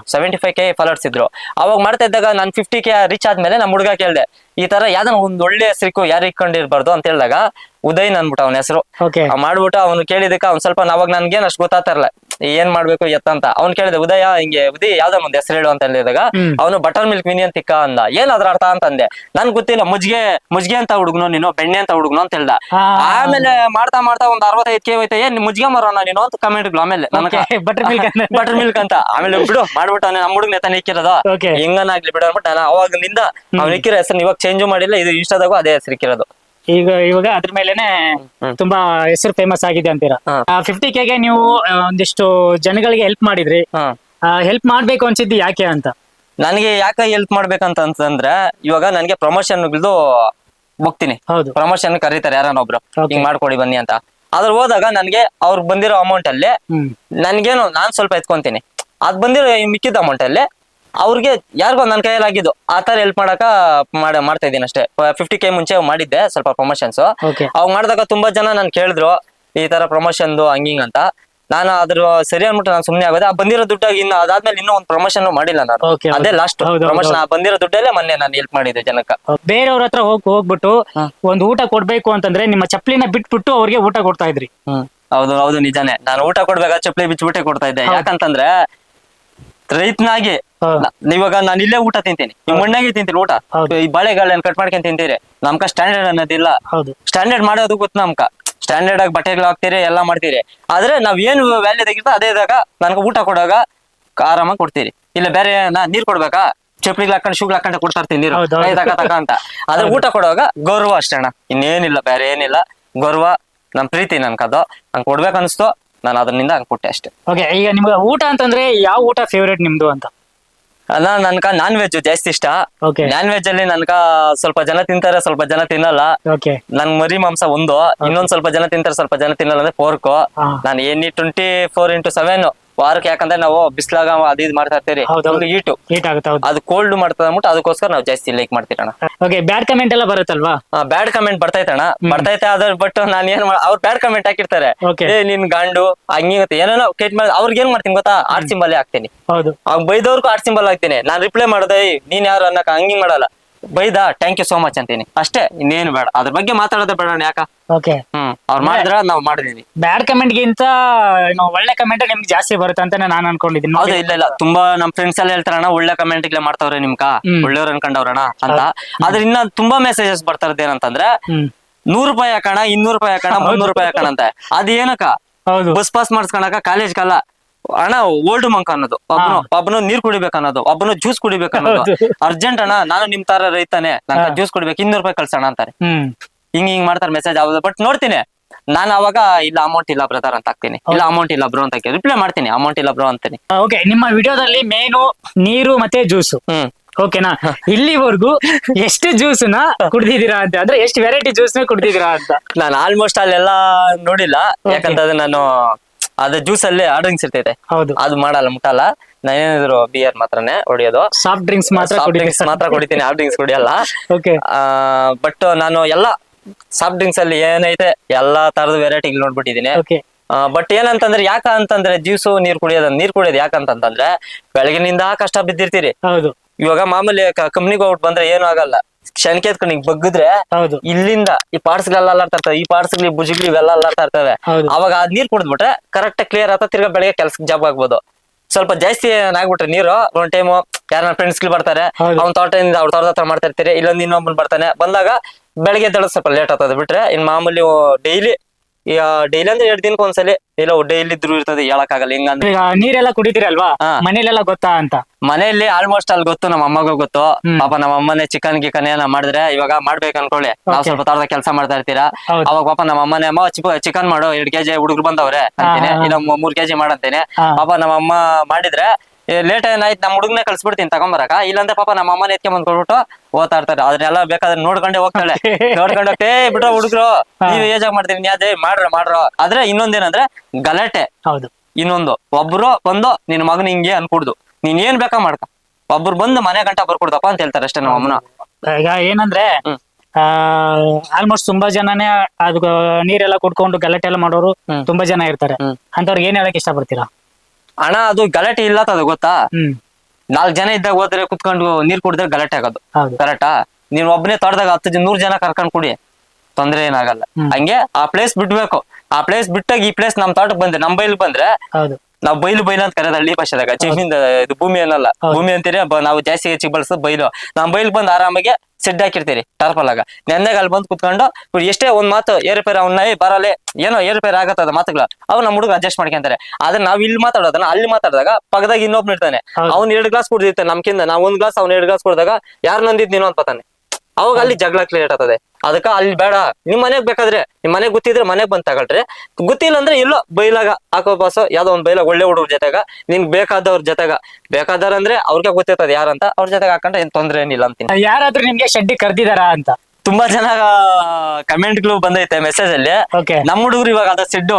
ಸೆವೆಂಟಿ ಫೈವ್ ಕೆ ಫಾಲೋರ್ಸ್ ಇದ್ರು. ಅವಾಗ ಮಾಡ್ತಾ ಇದ್ದಾಗ ನಾನು ಫಿಫ್ಟಿ ಕೆ ರೀಚ್ ಆದ್ಮೇಲೆ ನಮ್ಮ ಹುಡುಗ ಕೇಳ್ದೆ ಈ ತರ ಯಾವ್ದನ ಒಂದ್ ಒಳ್ಳೆ ಹೆಸರಿಕು ಯಾರು ಇಟ್ಕೊಂಡಿರ್ಬಾರ್ದು ಅಂತ ಹೇಳಿದಾಗ ಉದಯ್ ಅನ್ಬಿಟ್ಟು ಅವನ ಹೆಸರು. ಮಾಡ್ಬಿಟ್ಟು ಅವನು ಕೇಳಿದಕ್ಕ ಅವ್ನ್ ಸ್ವಲ್ಪ ನಾವಾಗ ನನ್ಗೆ ಅಷ್ಟು ಗೊತ್ತಾಗ್ತಾರಲ್ಲ ಏನ್ ಮಾಡ್ಬೇಕು ಎತ್ತ ಅಂತ. ಅವ್ನ್ ಕೇಳಿದೆ ಉದಯ ಹಿಂಗೆ ಉದಯ್ ಯಾವ್ದೋ ಒಂದ್ ಹೆಸರು ಹೇಳು ಅಂತ ಹೇಳಿದಾಗ. ಅವನು ಬಟರ್ ಮಿಲ್ಕ್ ಮಿನಿ ಅಂತ ಇಕ್ಕ ಅಂದ. ಏನ್ ಅದ್ರ ಅರ್ಥ ಅಂತಂದೆ ನನ್ ಗೊತ್ತಿಲ್ಲ ಮುಜ್ಗೆ ಮುಜ್ಗೆ ಅಂತ ಹುಡುಗನು ನೀನು ಬೆಣ್ಣೆ ಅಂತ ಹುಡುಗನು ಅಂತ ಹೇಳ್ದ. ಆಮೇಲೆ ಮಾಡ್ತಾ ಮಾಡ್ತಾ ಒಂದ್ ಅರವತ್ತೈದು ಕೆ ಹೋಯ್ತಾ ಏನ್ ಮುಜ್ಗೆ ಮರೋಣ ನೀನು? ಅಂತ ಕಮೆಂಟ್ ಆಮೇಲೆ ನನಗೆ ಬಟರ್ ಮಿಲ್ಕ್ ಬಟರ್ ಮಿಲ್ಕ್ ಅಂತ. ಆಮೇಲೆ ಬಿಡು ಮಾಡ್ಬಿಟ್ಟು ನಮ್ಮ ಹುಡುಗ್ನ ತಾನೇ ಇಕ್ಕಿರೋದು. ಹೆಂಗನಾಗ್ಲಿ ಬಿಡು ಅನ್ಬಿಟ್ಟು ನಾನು ಅವಾಗಿನಿಂದ ಅವ್ನ ಇಕ್ಕಿರೋ ಹೆಸರು ಇವಾಗ ಚೇಂಜ್ ಮಾಡಿಲ್ಲ ಇದು ಇನ್ಸ್ಟಾದಾಗೂ ಅದೇ ಹೆಸರು ಇಕ್ಕಿರೋದು. ಈಗ ಇವಾಗ ಅದ್ರ ಮೇಲೆನೆ ತುಂಬಾ ಹೆಸರು ಫೇಮಸ್ ಆಗಿದೆ ಅಂತೀರಾ? ಹಾ. ಫಿಫ್ಟಿ ಕೆಗೆ ನೀವು ಆ, ಒಂದಿಷ್ಟು ಜನಗಳಿಗೆ ಹೆಲ್ಪ್ ಮಾಡಿದ್ರಿ. ಹಾ. ಹೆಲ್ಪ್ ಮಾಡ್ಬೇಕು ಅನ್ಸಿದ್ದು ಯಾಕೆ ಅಂತ? ನನಗೆ ಯಾಕೆ ಹೆಲ್ಪ್ ಮಾಡ್ಬೇಕಂತ ಅಂತಂದ್ರೆ ಇವಾಗ ನನಗೆ ಪ್ರಮೋಷನ್ಗಳದು ಹೋಗ್ತೀನಿ. ಹೌದು. ಪ್ರಮೋಷನ್ ಕರೀತಾರೆ ಯಾರನ್ನ ಒಬ್ರು. Okay. ಹಿಂಗ್ ಮಾಡ್ಕೊಡಿ ಬನ್ನಿ ಅಂತ. ಅದ್ರ ಹೋದಾಗ ನನ್ಗೆ ಅವ್ರ್ ಬಂದಿರೋ ಅಮೌಂಟ್ ಅಲ್ಲಿ ಹ್ಮ್. ನನ್ಗೇನು ನಾನ್ ಸ್ವಲ್ಪ ಎತ್ಕೊಂತೀನಿ. ಅದ್ ಬಂದಿರೋ ಈ ಮಿಕ್ಕಿದ ಅಮೌಂಟ್ ಅಲ್ಲಿ ಅವ್ರಿಗೆ ಯಾರಿಗೋ ನನ್ನ ಕೈಯಲ್ಲಿ ಆಗಿದ್ದು ಆ ತರ ಹೆಲ್ಪ್ ಮಾಡಕ ಮಾಡ ಮಾಡ್ತಾ ಇದ್ದೀನಿ ಅಷ್ಟೇ. ಫಿಫ್ಟಿ ಕೆ ಮುಂಚೆ ಮಾಡಿದ್ದೆ ಸ್ವಲ್ಪ ಪ್ರಮೋಷನ್ಸ್ ಓಕೆ ಅವಾಗ ಮಾಡಿದಾಗ ತುಂಬಾ ಜನ ನನ್ ಕೇಳಿದ್ರು ಈ ತರ ಪ್ರಮೋಷನ್ದು ಹಂಗಿಂಗ್ ಅಂತ. ನಾನು ಅದ್ರ ಸರಿ ಅನ್ಬಿಟ್ಟು ನಾನು ಸುಮ್ನೆ ಆಗೋದೆ ಆ ಬಂದಿರೋ ದುಡ್ಡಾಗಿ ಇನ್ನು ಅದಾದ್ಮೇಲೆ ಇನ್ನೂ ಒಂದು ಪ್ರಮೋಷನ್ ಮಾಡಿಲ್ಲ ನಾನು. Okay. ಅದೇ ಲಾಸ್ಟ್ ಪ್ರಮೋಷನ್ ಆ ಪ್ರಮೋಷನ್ ಬಂದಿರೋ ದುಡ್ಡಲ್ಲೇ ಮೊನ್ನೆ ನಾನು ಹೆಲ್ಪ್ ಮಾಡಿದ್ದೆ ಜನಕ್ಕ. ಬೇರೆಯವ್ರ ಹತ್ರ ಹೋಗ್ ಹೋಗ್ಬಿಟ್ಟು. ಒಂದು ಊಟ ಕೊಡ್ಬೇಕು ಅಂತಂದ್ರೆ ನಿಮ್ಮ ಚಪ್ಲಿನ ಬಿಟ್ಬಿಟ್ಟು ಅವ್ರಿಗೆ ಊಟ ಕೊಡ್ತಾ ಇದ್ರಿ. ಹೌದು ಹೌದು ನಿಜಾನೇ. ನಾನು ಊಟ ಕೊಡ್ಬೇಕಾ ಚಪ್ಪಲಿ ಬಿಚ್ಚಿಬಿಟ್ಟೆ ಕೊಡ್ತಾ ಇದ್ದೆ. ಯಾಕಂತಂದ್ರೆ ರೈತನಾಗಿ ಇವಾಗ ನಾನು ಇಲ್ಲೇ ಊಟ ತಿಂತೀನಿ. ಈ ಮಣ್ಣಾಗೆ ತಿಂತೀನಿ ಊಟ. ಈ ಬಾಳೆಗಳನ್ನ ಕಟ್ ಮಾಡ್ಕೊಂಡ್ ತಿಂತೀರಿ. ನಮ್ಕ ಸ್ಟ್ಯಾಂಡರ್ಡ್ ಅನ್ನೋದಿಲ್ಲ. ಸ್ಟ್ಯಾಂಡರ್ಡ್ ಮಾಡೋದು ಗೊತ್ತು ನಮ್ಕ. ಸ್ಟ್ಯಾಂಡರ್ಡ್ ಆಗಿ ಬಟ್ಟೆಗಳು ಹಾಕ್ತೀರಿ ಎಲ್ಲ ಮಾಡ್ತೀರಿ. ಆದ್ರೆ ನಾವ್ ಏನು ವ್ಯಾಲ್ಯೂ ತೆಗಿರ್ತೋ ಅದೇ ಇದಾಗ ನನ್ಗೆ ಊಟ ಕೊಡಾಗ ಆರಾಮಾಗಿ ಕೊಡ್ತೀರಿ. ಇಲ್ಲ ಬೇರೆ ನಾ ನೀರ್ ಕೊಡ್ಬೇಕಾ? ಚಪ್ಪಲಿಗೆ ಹಾಕೊಂಡು ಶೂಗ್ ಹಾಕೊಂಡು ಕೊಡ್ತಾ ಇರ್ತೀನಿ ನೀರು. ತಕ ಅಂತ. ಆದ್ರೆ ಊಟ ಕೊಡುವಾಗ ಗೌರವ ಅಷ್ಟೇ ಅಣ್ಣ. ಇನ್ನೇನಿಲ್ಲ ಬೇರೆ ಏನಿಲ್ಲ. ಗೌರವ ನಮ್ ಪ್ರೀತಿ ನನ್ಕದು ನಂಗೆ ಕೊಡ್ಬೇಕು ಅನ್ಸ್ತು. ನಾನು ಅದರಿಂದ ಹಂಗೆ ಕೊಟ್ಟೆ ಅಷ್ಟೇ. ಓಕೆ ಈಗ ನಿಮ್ಗೆ ಊಟ ಅಂತಂದ್ರೆ ಯಾವ ಊಟ ಫೇವ್ರೇಟ್ ನಿಮ್ದು ಅಂತ? ಅಲ್ಲ ನನ್ಕ ನಾನ್ ವೆಜ್ ಜಾಸ್ತಿ ಇಷ್ಟ. ನಾನ್ ವೆಜ್ ಅಲ್ಲಿ ನನ್ಕ ಸ್ವಲ್ಪ ಜನ ತಿಂತಾರೆ ಸ್ವಲ್ಪ ಜನ ತಿನ್ನಲ್ಲ. ಓಕೆ ನನ್ ಮರಿ ಮಾಂಸ ಒಂದು. ಇನ್ನೊಂದ್ ಸ್ವಲ್ಪ ಜನ ತಿಂತಾರೆ ಸ್ವಲ್ಪ ಜನ ತಿನ್ನಲ್ಲ ಅಂದ್ರೆ ಫೋರ್ಕ್ ಹಾ. ನಾನು any twenty four into seven ವಾರಕ್ಕೆ ಯಾಕಂದ್ರೆ ನಾವು ಬಿಸ್ಲಾಗ ಅದು ಇದ್ ಮಾಡ್ತಾ ಇರ್ತೀರಿ. ಹೌದು, ಹೌದು. ಈಟು ಹೀಟ್. ಆಗುತ್ತೆ ಹೌದು. ಅದು ಕೋಲ್ಡ್ ಮಾಡ್ತದ ಅಂದ್ಬಿಟ್ಟು ಅದಕ್ಕೋಸ್ಕರ ನಾವು ಜಾಸ್ತಿ ಲೈಕ್ ಮಾಡ್ತೀರಣ. ಓಕೆ ಬ್ಯಾಡ್ ಕಮೆಂಟ್ ಎಲ್ಲ ಬರುತ್ತಲ್ವಾ? ಬ್ಯಾಡ್ ಕಮೆಂಟ್ ಬರ್ತೈತಣ್ಣ ಬರ್ತೈತೆ ಅದ್ರ ಬಟ್ ನಾನು ಏನ್ ಮಾಡ ಅವ್ರು ಬ್ಯಾಡ್ ಕಮೆಂಟ್ ಹಾಕಿರ್ತಾರೆ. Okay. ಏ ನಿನ್ ಗಂಡು ಹಂಗಿರುತ್ತೆ ಏನೋ ಕೆಟ್ ಮಾಡಿ ಅವ್ರಿಗೆ ಏನ್ ಮಾಡ್ತೀನಿ ಗೊತ್ತಾ? ಆರ್ ಸಿಂಬಲ್ ಹಾಕ್ತೀನಿ. ಹೌದು. ಅವ್ ಬೈದವ್ರಿಗೂ ಆರ್ ಸಿಂಬಲ್ ಹಾಕ್ತೀನಿ. ನಾನ್ ರಿಪ್ಲೈ ಮಾಡೋದೇ ನೀನ್ ಯಾರು ಅನ್ನಕ ಹಂಗಿಂಗ್ ಮಾಡಲ್ಲ. ಬೈದ ಥ್ಯಾಂಕ್ ಯು ಸೋ ಮಚ್ ಅಂತೀನಿ. ಅಷ್ಟೇ ಇನ್ನೇನು ಬೇಡ. ಅದ್ರ ಬಗ್ಗೆ ಮಾತಾಡೋದೇ ಬೇಡ ಯಾಕ? ಓಕೆ ಹ್ಮ್ ಅವ್ರು ಮಾಡಿದ್ರ ನಾವ್ ಮಾಡಿದೀವಿ. ಬ್ಯಾಡ್ ಕಮೆಂಟ್ ಗಿಂತ ಒಳ್ಳೆ ಕಮೆಂಟ್ ನಿಮ್ಗೆ ಜಾಸ್ತಿ ಬರುತ್ತೆ ಅಂತ ನಾನು ಅನ್ಕೊಂಡಿದ್ದೀನಿ. ಹೌದು ಇಲ್ಲ ಇಲ್ಲ. ತುಂಬಾ ನಮ್ ಫ್ರೆಂಡ್ಸ್ ಎಲ್ಲ ಹೇಳ್ತಾರಣ್ಣ ಒಳ್ಳೆ ಕಮೆಂಟ್ ಗಳೇ ಮಾಡ್ತಾವ್ರೆ ನಿಮ್ಕ? ಒಳ್ಳೆಯವ್ರ ಅನ್ಕೊಂಡವ್ರಣ ಅಂತ. ಆದ್ರೆ ಇನ್ನ ತುಂಬಾ ಮೆಸೇಜಸ್ ಬರ್ತಾ ಏನಂತಂದ್ರೆ ನೂರು ರೂಪಾಯಿ ಹಾಕೋಣ ಇನ್ನೂರು ರೂಪಾಯಿ ಹಾಕೋಣ ಮುನ್ನೂರು ರೂಪಾಯಿ ಹಾಕೋಣ ಅಂತ. ಅದೇನಕ ಬಸ್ ಪಾಸ್ ಮಾಡಿಸ್ಕೊಳಕ ಕಾಲೇಜ್ ಕಲ್ಲ ಅಣ್ಣ ಓಲ್ಡ್ ಮಂಕ್ ಅನ್ನೋದು. ಒಬ್ಬನು ಒಬ್ಬನು ನೀರ್ ಕುಡಿಬೇಕು ಅನ್ನೋದು. ಒಬ್ಬನು ಜ್ಯೂಸ್ ಕುಡಿಬೇಕು ಅನ್ನೋದು. ಅರ್ಜೆಂಟ್ ಅಣ್ಣ ನಾನು ನಿಮ್ ತರ ರೈತಾನೆ. ನಂಗೆ ಜ್ಯೂಸ್ ಕುಡಿಬೇಕು ಇನ್ನೂರು ರೂಪಾಯಿ ಕಳ್ಸೋಣ ಅಂತಾರೆ. ಹಿಂಗ್ ಹಿಂಗ್ ಮಾಡ್ತಾರೆ ಮೆಸೇಜ್ ಆಗೋದು ಬಟ್ ನೋಡ್ತೀನಿ. ನಾನು ಅವಾಗ ಇಲ್ಲ ಅಮೌಂಟ್ ಇಲ್ಲ ಬ್ರದರ್ ಅಂತ ಹಾಕ್ತೀನಿ. ಇಲ್ಲ ಅಮೌಂಟ್ ಇಲ್ಲ ಬ್ರೋ ಅಂತ ರಿಪ್ಲೈ ಮಾಡ್ತೀನಿ. ಅಮೌಂಟ್ ಇಲ್ಲ ಬ್ರೋ ಅಂತೀನಿ. ಓಕೆ ನಿಮ್ಮ ವಿಡಿಯೋದಲ್ಲಿ ಮೇನು ನೀರು ಮತ್ತೆ ಜ್ಯೂಸು ಓಕೆನಾ ಇಲ್ಲಿವರೆಗೂ ಎಷ್ಟು ಜ್ಯೂಸ್ನ ಕುಡ್ದಿದ್ದೀರಾ ಅಂತ. ಅಂದ್ರೆ ಎಷ್ಟು ವೆರೈಟಿ ಜ್ಯೂಸ್ನ ಕುಡ್ದಿದ್ದೀರಾ ಅಂತ. ನಾನು ಆಲ್ಮೋಸ್ಟ್ ಅಲ್ಲೆಲ್ಲ ನೋಡಿಲ್ಲ. ಯಾಕಂತಂದ್ರೆ ನಾನು ಅದು ಜ್ಯೂಸ್ ಅಲ್ಲಿ ಡ್ರಿಂಕ್ಸ್ ಇರ್ತೈತೆ. ಹೌದು. ಅದು ಮಾಡಲ್ಲ ಮುಟ್ಟಲ್ಲ. ನಾನೇನಿದ್ರು ಬಿಯರ್ ಮಾತ್ರನೇ ಹೊಡಿಯೋದು. ಸಾಫ್ಟ್ ಡ್ರಿಂಕ್ಸ್ ಮಾತ್ರ ಸಾಫ್ಟ್ ಡ್ರಿಂಕ್ಸ್ ಮಾತ್ರ ಕುಡಿತೀನಿ ಹಾರ್ಡ್ ಡ್ರಿಂಕ್ಸ್ ಕುಡಿಯಲ್ಲ. ಓಕೆ ಬಟ್ ನಾನು ಎಲ್ಲ ಸಾಫ್ಟ್ ಡ್ರಿಂಕ್ಸ್ ಅಲ್ಲಿ ಏನೈತೆ ಎಲ್ಲಾ ತರದ ವೆರೈಟಿ ನೋಡ್ಬಿಟ್ಟಿದೀನಿ ಓಕೆ ಬಟ್ ಏನಂತಂದ್ರೆ ಯಾಕ ಅಂತಂದ್ರೆ ಜ್ಯೂಸು ನೀರ್ ಕುಡಿಯೋದ್ ನೀರ್ ಕುಡಿಯೋದು ಯಾಕಂತಂದ್ರೆ ಬೆಳಗಿನಿಂದ ಕಷ್ಟ ಬಿದ್ದಿರ್ತೀರಿ. ಹೌದು. ಇವಾಗ ಮಾಮೂಲಿ ಕಂಪ್ನಿಗೆ ಹೋಗ್ಬಿಟ್ಟು ಬಂದ್ರೆ ಏನು ಆಗಲ್ಲ. ಶನಿಕೆ ಎತ್ಕೊಂಡು ಹಿಂಗ್ ಬಗ್ಗಿದ್ರೆ ಹೌದು ಇಲ್ಲಿಂದ ಈ ಪಾರ್ಟ್ಸ್ ಅಲ್ಲಾಡ್ತಾ ಇರ್ತವೆ ಈ ಪಾರ್ಟ್ಸ್ ಭುಜಗಳು ಇವೆಲ್ಲ ಅಲ್ಲಾಡ್ತಾ ಇರ್ತವೆ ಹೌದು. ಅವಾಗ ಅದ್ ನೀರ್ ಕುಡಿದ್ಬಿಟ್ರೆ ಕರೆಕ್ಟ್ ಕ್ಲಿಯರ್ ಆತ ತಿರ್ಗಾ ಬೆಳಗ್ಗೆ ಕೆಲ್ಸಕ್ಕೆ ಜಾಬ್ ಆಗ್ಬೋದು ಸ್ವಲ್ಪ ಜಾಸ್ತಿ ಆಗ್ಬಿಟ್ರೆ ನೀರು ಒಂದ್ ಟೈಮ್ ಯಾರ ಫ್ರೆಂಡ್ಸ್ಗಳು ಬರ್ತಾರೆ ಹೌದು. ಅವ್ನ ತೋಟದಿಂದ ಅವ್ರ ತೋಟದ ಹತ್ರ ಮಾಡ್ತಾ ಇರ್ತೀರಿ ಇಲ್ಲೊಂದ್ ಇನ್ನೊಬ್ಬನ್ ಬರ್ತಾನೆ ಬಂದಾಗ ಬೆಳಗ್ಗೆ ಎದ್ದೇಳೋದು ಸ್ವಲ್ಪ ಲೇಟ್ ಆಗ್ತದೆ ಬಿಟ್ರೆ ಇನ್ ಮಾಮೂಲಿ ಡೈಲಿ ಈಗ ಡೈಲಿ ಅಂದ್ರೆ ಎರಡ್ ದಿನಕ್ಕೆ ಒಂದ್ಸಲಿ ಇಲ್ಲ ಡೈಲಿ ಇದ್ರು ಇರ್ತದೆ ಹೇಳಕ್ಕಾಗಲ್ಲ ಹಿಂಗಂದ್ರೆ ಈಗ ನೀರೆಲ್ಲ ಕುಡಿತೀರಲ್ವಾ ಹಾ. ಮನೇಲೆಲ್ಲ ಗೊತ್ತಾ ಅಂತ ಮನೆಯಲ್ಲಿ ಆಲ್ಮೋಸ್ಟ್ ಅಲ್ಲಿ ಗೊತ್ತು ನಮ್ಮ ಅಮ್ಮಗೂ ಗೊತ್ತು ಹ್ಮ್. ಪಾಪ ನಮ್ಮ ಅಮ್ಮನೇ ಚಿಕನ್ ಗಿಕನ್ ಏನ ಮಾಡಿದ್ರೆ ಇವಾಗ ಮಾಡ್ಬೇಕು ಅನ್ಕೊಳ್ಳಿ ನಾವ್ Okay. ಸ್ವಲ್ಪ ತರದ ಕೆಲಸ ಮಾಡ್ತಾ ಇರ್ತೀರಾ ಹೌದು. ಅವಾಗ ಪಾಪ ನಮ್ಮ ಅಮ್ಮನೇ ಅಮ್ಮ ಚಿಕನ್ ಮಾಡು ಎರಡ್ ಕೆಜಿ ಹುಡುಗರು ಬಂದವ್ರೆ ಅಂತೀನಿ ಹಾ, ಹಾ. ಇಲ್ಲ ಮೂ- ಮೂರ್ ಕೆಜಿ ಮಾಡಂತೀನಿ ಹಾ. ಪಾಪ ನಮ್ಮ ಅಮ್ಮ ಮಾಡಿದ್ರೆ ಲೇಟ್ ಏನಾಯ್ತು ನಮ್ಮ ಹುಡುಗನೇ ಕಳ್ಸ್ಬಿಡ್ತೀನಿ ತಗೊಂಬರಕ ಇಲ್ಲಾಂದ್ರೆ ಪಾಪ ನಮ್ಮ ಅಮ್ಮನ ಎತ್ಕೊಂಡ್ ಬಂದ್ ಕೊಟ್ಬಿಟ್ಟು ಓದ್ತಾ ಇರ್ತಾರೆ. ಅದನ್ನೆಲ್ಲ ಬೇಕಾದ್ರೆ ನೋಡ್ಕೊಂಡೆ ಹೋಗ್ತಾಳೆ. ನೋಡ್ಕೊಂಡು ಹೋಗ್ತೇ ಬಿಟ್ರ ಹುಡುಗರು. ನೀವ್ ಏಜಾಗ್ ಮಾಡ್ತೀನಿ ನೀ ಅದೇ ಮಾಡ್ರ ಮಾಡ್ರ. ಆದ್ರೆ ಇನ್ನೊಂದೇನಂದ್ರೆ ಗಲಾಟೆ. ಹೌದು. ಇನ್ನೊಂದು ಒಬ್ರು ಬಂದು ನಿನ್ ಮಗನ ಹಿಂಗೆ ಅನ್ಕೂಡ್ದು. ನೀನ್ ಏನ್ ಬೇಕಾ ಮಾಡ್ಕ. ಒಬ್ರು ಬಂದು ಮನೆ ಗಂಟ ಬರ್ಕೊಡ್ದಪ್ಪ ಅಂತ ಹೇಳ್ತಾರೆ ಅಷ್ಟೇ ನಮ್ಮ ಅಮ್ಮನ. ಈಗ ಏನಂದ್ರೆ ಹ್ಮ್. ಆಲ್ಮೋಸ್ಟ್ ತುಂಬಾ ಜನನೇ ಅದು ನೀರೆಲ್ಲ ಕುಡ್ಕೊಂಡು ಗಲಾಟೆ ಎಲ್ಲ ಮಾಡೋರು ತುಂಬಾ ಜನ ಇರ್ತಾರೆ. ಹ್ಮ್. ಅಂತವ್ರಿಗೆ ಏನ್ ಹೇಳಕ್ ಇಷ್ಟಪಡ್ತೀರಾ? ಅಣ್ಣ ಅದು ಗಲಾಟೆ ಇಲ್ಲ ಅದು ಗೊತ್ತಾ? ನಾಲ್ಕ್ ಜನ ಇದ್ದಾಗ ಹೋದ್ರೆ ಕುತ್ಕೊಂಡು ನೀರ್ ಕುಡಿದ್ರೆ ಗಲಾಟೆ ಆಗೋದು. ಹೌದು. ಕರೆಕ್ಟಾ? ನೀನ್ ಒಬ್ಬನೇ ತೋಟದಾಗ ಹತ್ತು ಜನ ನೂರ್ ಜನ ಕರ್ಕೊಂಡ್ ಕುಡಿ. ತೊಂದ್ರೆ ಏನಾಗಲ್ಲ. ಹಂಗೆ ಆ ಪ್ಲೇಸ್ ಬಿಡ್ಬೇಕು ಆ ಪ್ಲೇಸ್ ಬಿಟ್ಟಾಗ ಈ ಪ್ಲೇಸ್ ನಮ್ ತೋಟಕ್ ಬಂದ್ರೆ ನಮ್ ಬೈಲ್ ಬಂದ್ರೆ ಹೌದು. ನಾವ್ ಬೈಲು ಬೈಲು ಅಂತ ಕರೆಯೋದು ಹಳ್ಳಿ ಭಾಷೆದಾಗ ಜಮೀನ್ ಇದು ಭೂಮಿ ಏನಲ್ಲ. ಭೂಮಿ ಅಂತೀರಿ ಬ- ನಾವು ಜಾಸ್ತಿ ಹೆಚ್ಚಿಗೆ ಬಳಸೋದು ಬೈಲು. ನಮ್ ಬೈಲ್ ಬಂದ್ ಆರಾಮಾಗಿ ಸೆಡ್ ಹಾಕಿರ್ತೀರಿ ಟರ್ಪಲಾಗ ನೆನ್ನೆಗೆ ಅಲ್ಲಿ ಬಂದ್ ಕುತ್ಕೊಂಡು ಇವ್ರು ಎಷ್ಟೇ ಒಂದ್ ಮಾತು ಏರುಪೇರು ಅವ್ನ ಬರಲೆ ಏನೋ ಏರುಪೇರು ಆಗತ್ತದ ಮಾತುಗಳ. ಅವ್ ನಮ್ ಹುಡುಗ ಅಡ್ಜಸ್ಟ್ ಮಾಡ್ಕೊಂತಾರೆ. ಆದ್ರೆ ನಾವ್ ಇಲ್ಲಿ ಮಾತಾಡೋದನ್ನ ಅಲ್ಲಿ ಮಾತಾಡಿದಾಗ ಪಕ್ಕದಾಗ ಇನ್ನೊಬ್ನ ಇರ್ತಾನೆ. ಹೌದು. ಅವ್ನ್ ಎರಡ್ ಗ್ಲಾಸ್ ಕುಡ್ದಿರ್ತಾನೆ ನಮ್ಕಿಂತ ನಾವ್ ಒಂದ್ ಗ್ಲಾಸ್ ಅವ್ನ ಎರಡು ಗ್ಲಾಸ್ ಕುಡ್ದಾಗ ಯಾರು ನಂದಿದ್ ನೀನು ಅಂತ ಪತಾನೆ ಅವಾಗ ಅಲ್ಲಿ ಜಗಳ ಕ್ಲಿಯರ್ ಆಗ್ತದೆ. ಅದಕ್ಕ ಅಲ್ಲಿ ಬೇಡ. ನಿಮ್ ಮನೆಗ್ ಬೇಕಾದ್ರೆ, ನಿಮ್ ಮನೆಗ್ ಗೊತ್ತಿದ್ರೆ ಮನೆಗ್ ಬಂದ್ ತಗೊಳ್ರಿ. ಗೊತ್ತಿಲ್ಲ ಅಂದ್ರೆ ಇಲ್ಲೋ ಬೈಲಾಗ ಹಾಕೋ ಬಾಸು ಯಾವ್ದೋ ಒಂದ್ ಬೈಲಾಗ ಒಳ್ಳೆ ಹುಡುಗ್ರ ಜೊತೆಗ ನಿಂಗ್ ಬೇಕಾದವ್ರ ಜೊತೆಗ. ಬೇಕಾದವ್ರ ಅಂದ್ರೆ ಅವ್ರಿಗೆ ಗೊತ್ತಿರ್ತದೆ ಯಾರಂತ, ಅವ್ರ ಜೊತೆಗೆ ಹಾಕೊಂಡ್ರೆ ಏನ್ ತೊಂದ್ರೆ ಏನಿಲ್ಲ ಅಂತ ಯಾರಾದ್ರೂ ನಿಮ್ಗೆ ಶೆಡ್ಡಿ ಕರ್ದಿದಾರ ಅಂತ? ತುಂಬಾ ಜನ ಕಮೆಂಟ್ಗಳು ಬಂದೈತೆ ಮೆಸೇಜ್ ಅಲ್ಲಿ. ನಮ್ಮ ನಮ್ ಹುಡುಗರು ಇವಾಗ ಅದ ಸಿಡ್ಡು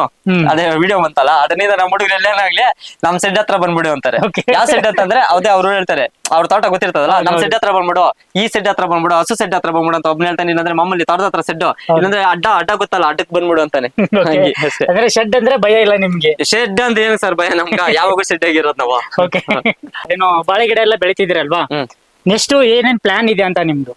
ಅದೇ ವಿಡಿಯೋ ಬಂತಲ್ಲ ಅದರಿಂದ ನಮ್ಮ ಹುಡುಗರು ಎಲ್ಲೇನಾಗ್ಲಿ ನಮ್ ಸೆಡ್ ಹತ್ರ ಬಂದ್ಬಿಡು ಅಂತಾರೆ. Okay. ಯಾವ ಸೆಡ್ ಅಂತಂದ್ರೆ ಅವ್ದೇ ಅವ್ರು ಹೇಳ್ತಾರೆ. ಅವ್ರ ತೋಟ ಗೊತ್ತಿರ್ತದಲ್ಲ ನಮ್. ಸೆಡ್ ಹತ್ರ ಬಂದ್ಬಿಡು ಈ ಸೆಡ್ ಹತ್ರ ಬಂದ್ಬಿಡು ಹಸು ಸೆಡ್ ಹತ್ರ ಬಂದ್ಬಿಡು ಅಂತ ಒಬ್ನ ಹೇಳ್ತಾನೆ ಇಲ್ಲಾಂದ್ರೆ ಮಾಮೂಲಿ ತೋಟದ ಹತ್ರ ಸೆಡ್ ಇಲ್ಲಾಂದ್ರೆ ಅಡ್ಡ ಅಡ್ಡ ಗೊತ್ತಲ್ಲ ಅಡ್ಡಕ್ ಬಂದ್ಬಿಡು ಅಂತಾನೆ. <laughs> ಹಂಗೆ. ಅಷ್ಟೇ ಅಂದ್ರೆ ಶೆಡ್ ಅಂದ್ರೆ ಭಯ ಇಲ್ಲ ನಿಮ್ಗೆ? ಶೆಡ್ ಅಂತ ಏನು ಸರ್ ಭಯ ನಮ್ಗ? ಯಾವಾಗೂ ಶೆಡ್ ಆಗಿರೋದ್ ನಾವು. ಓಕೆ ಏನು ಬಾಳೆ ಗಿಡ ಎಲ್ಲ ಬೆಳಿತಿದ್ದೀರಲ್ವಾ? ಹ್ಮ್. ನೆಕ್ಸ್ಟ್ ಏನೇನ್ ಪ್ಲಾನ್ ಇದೆ ಅಂತ ನಿಮ್ದು?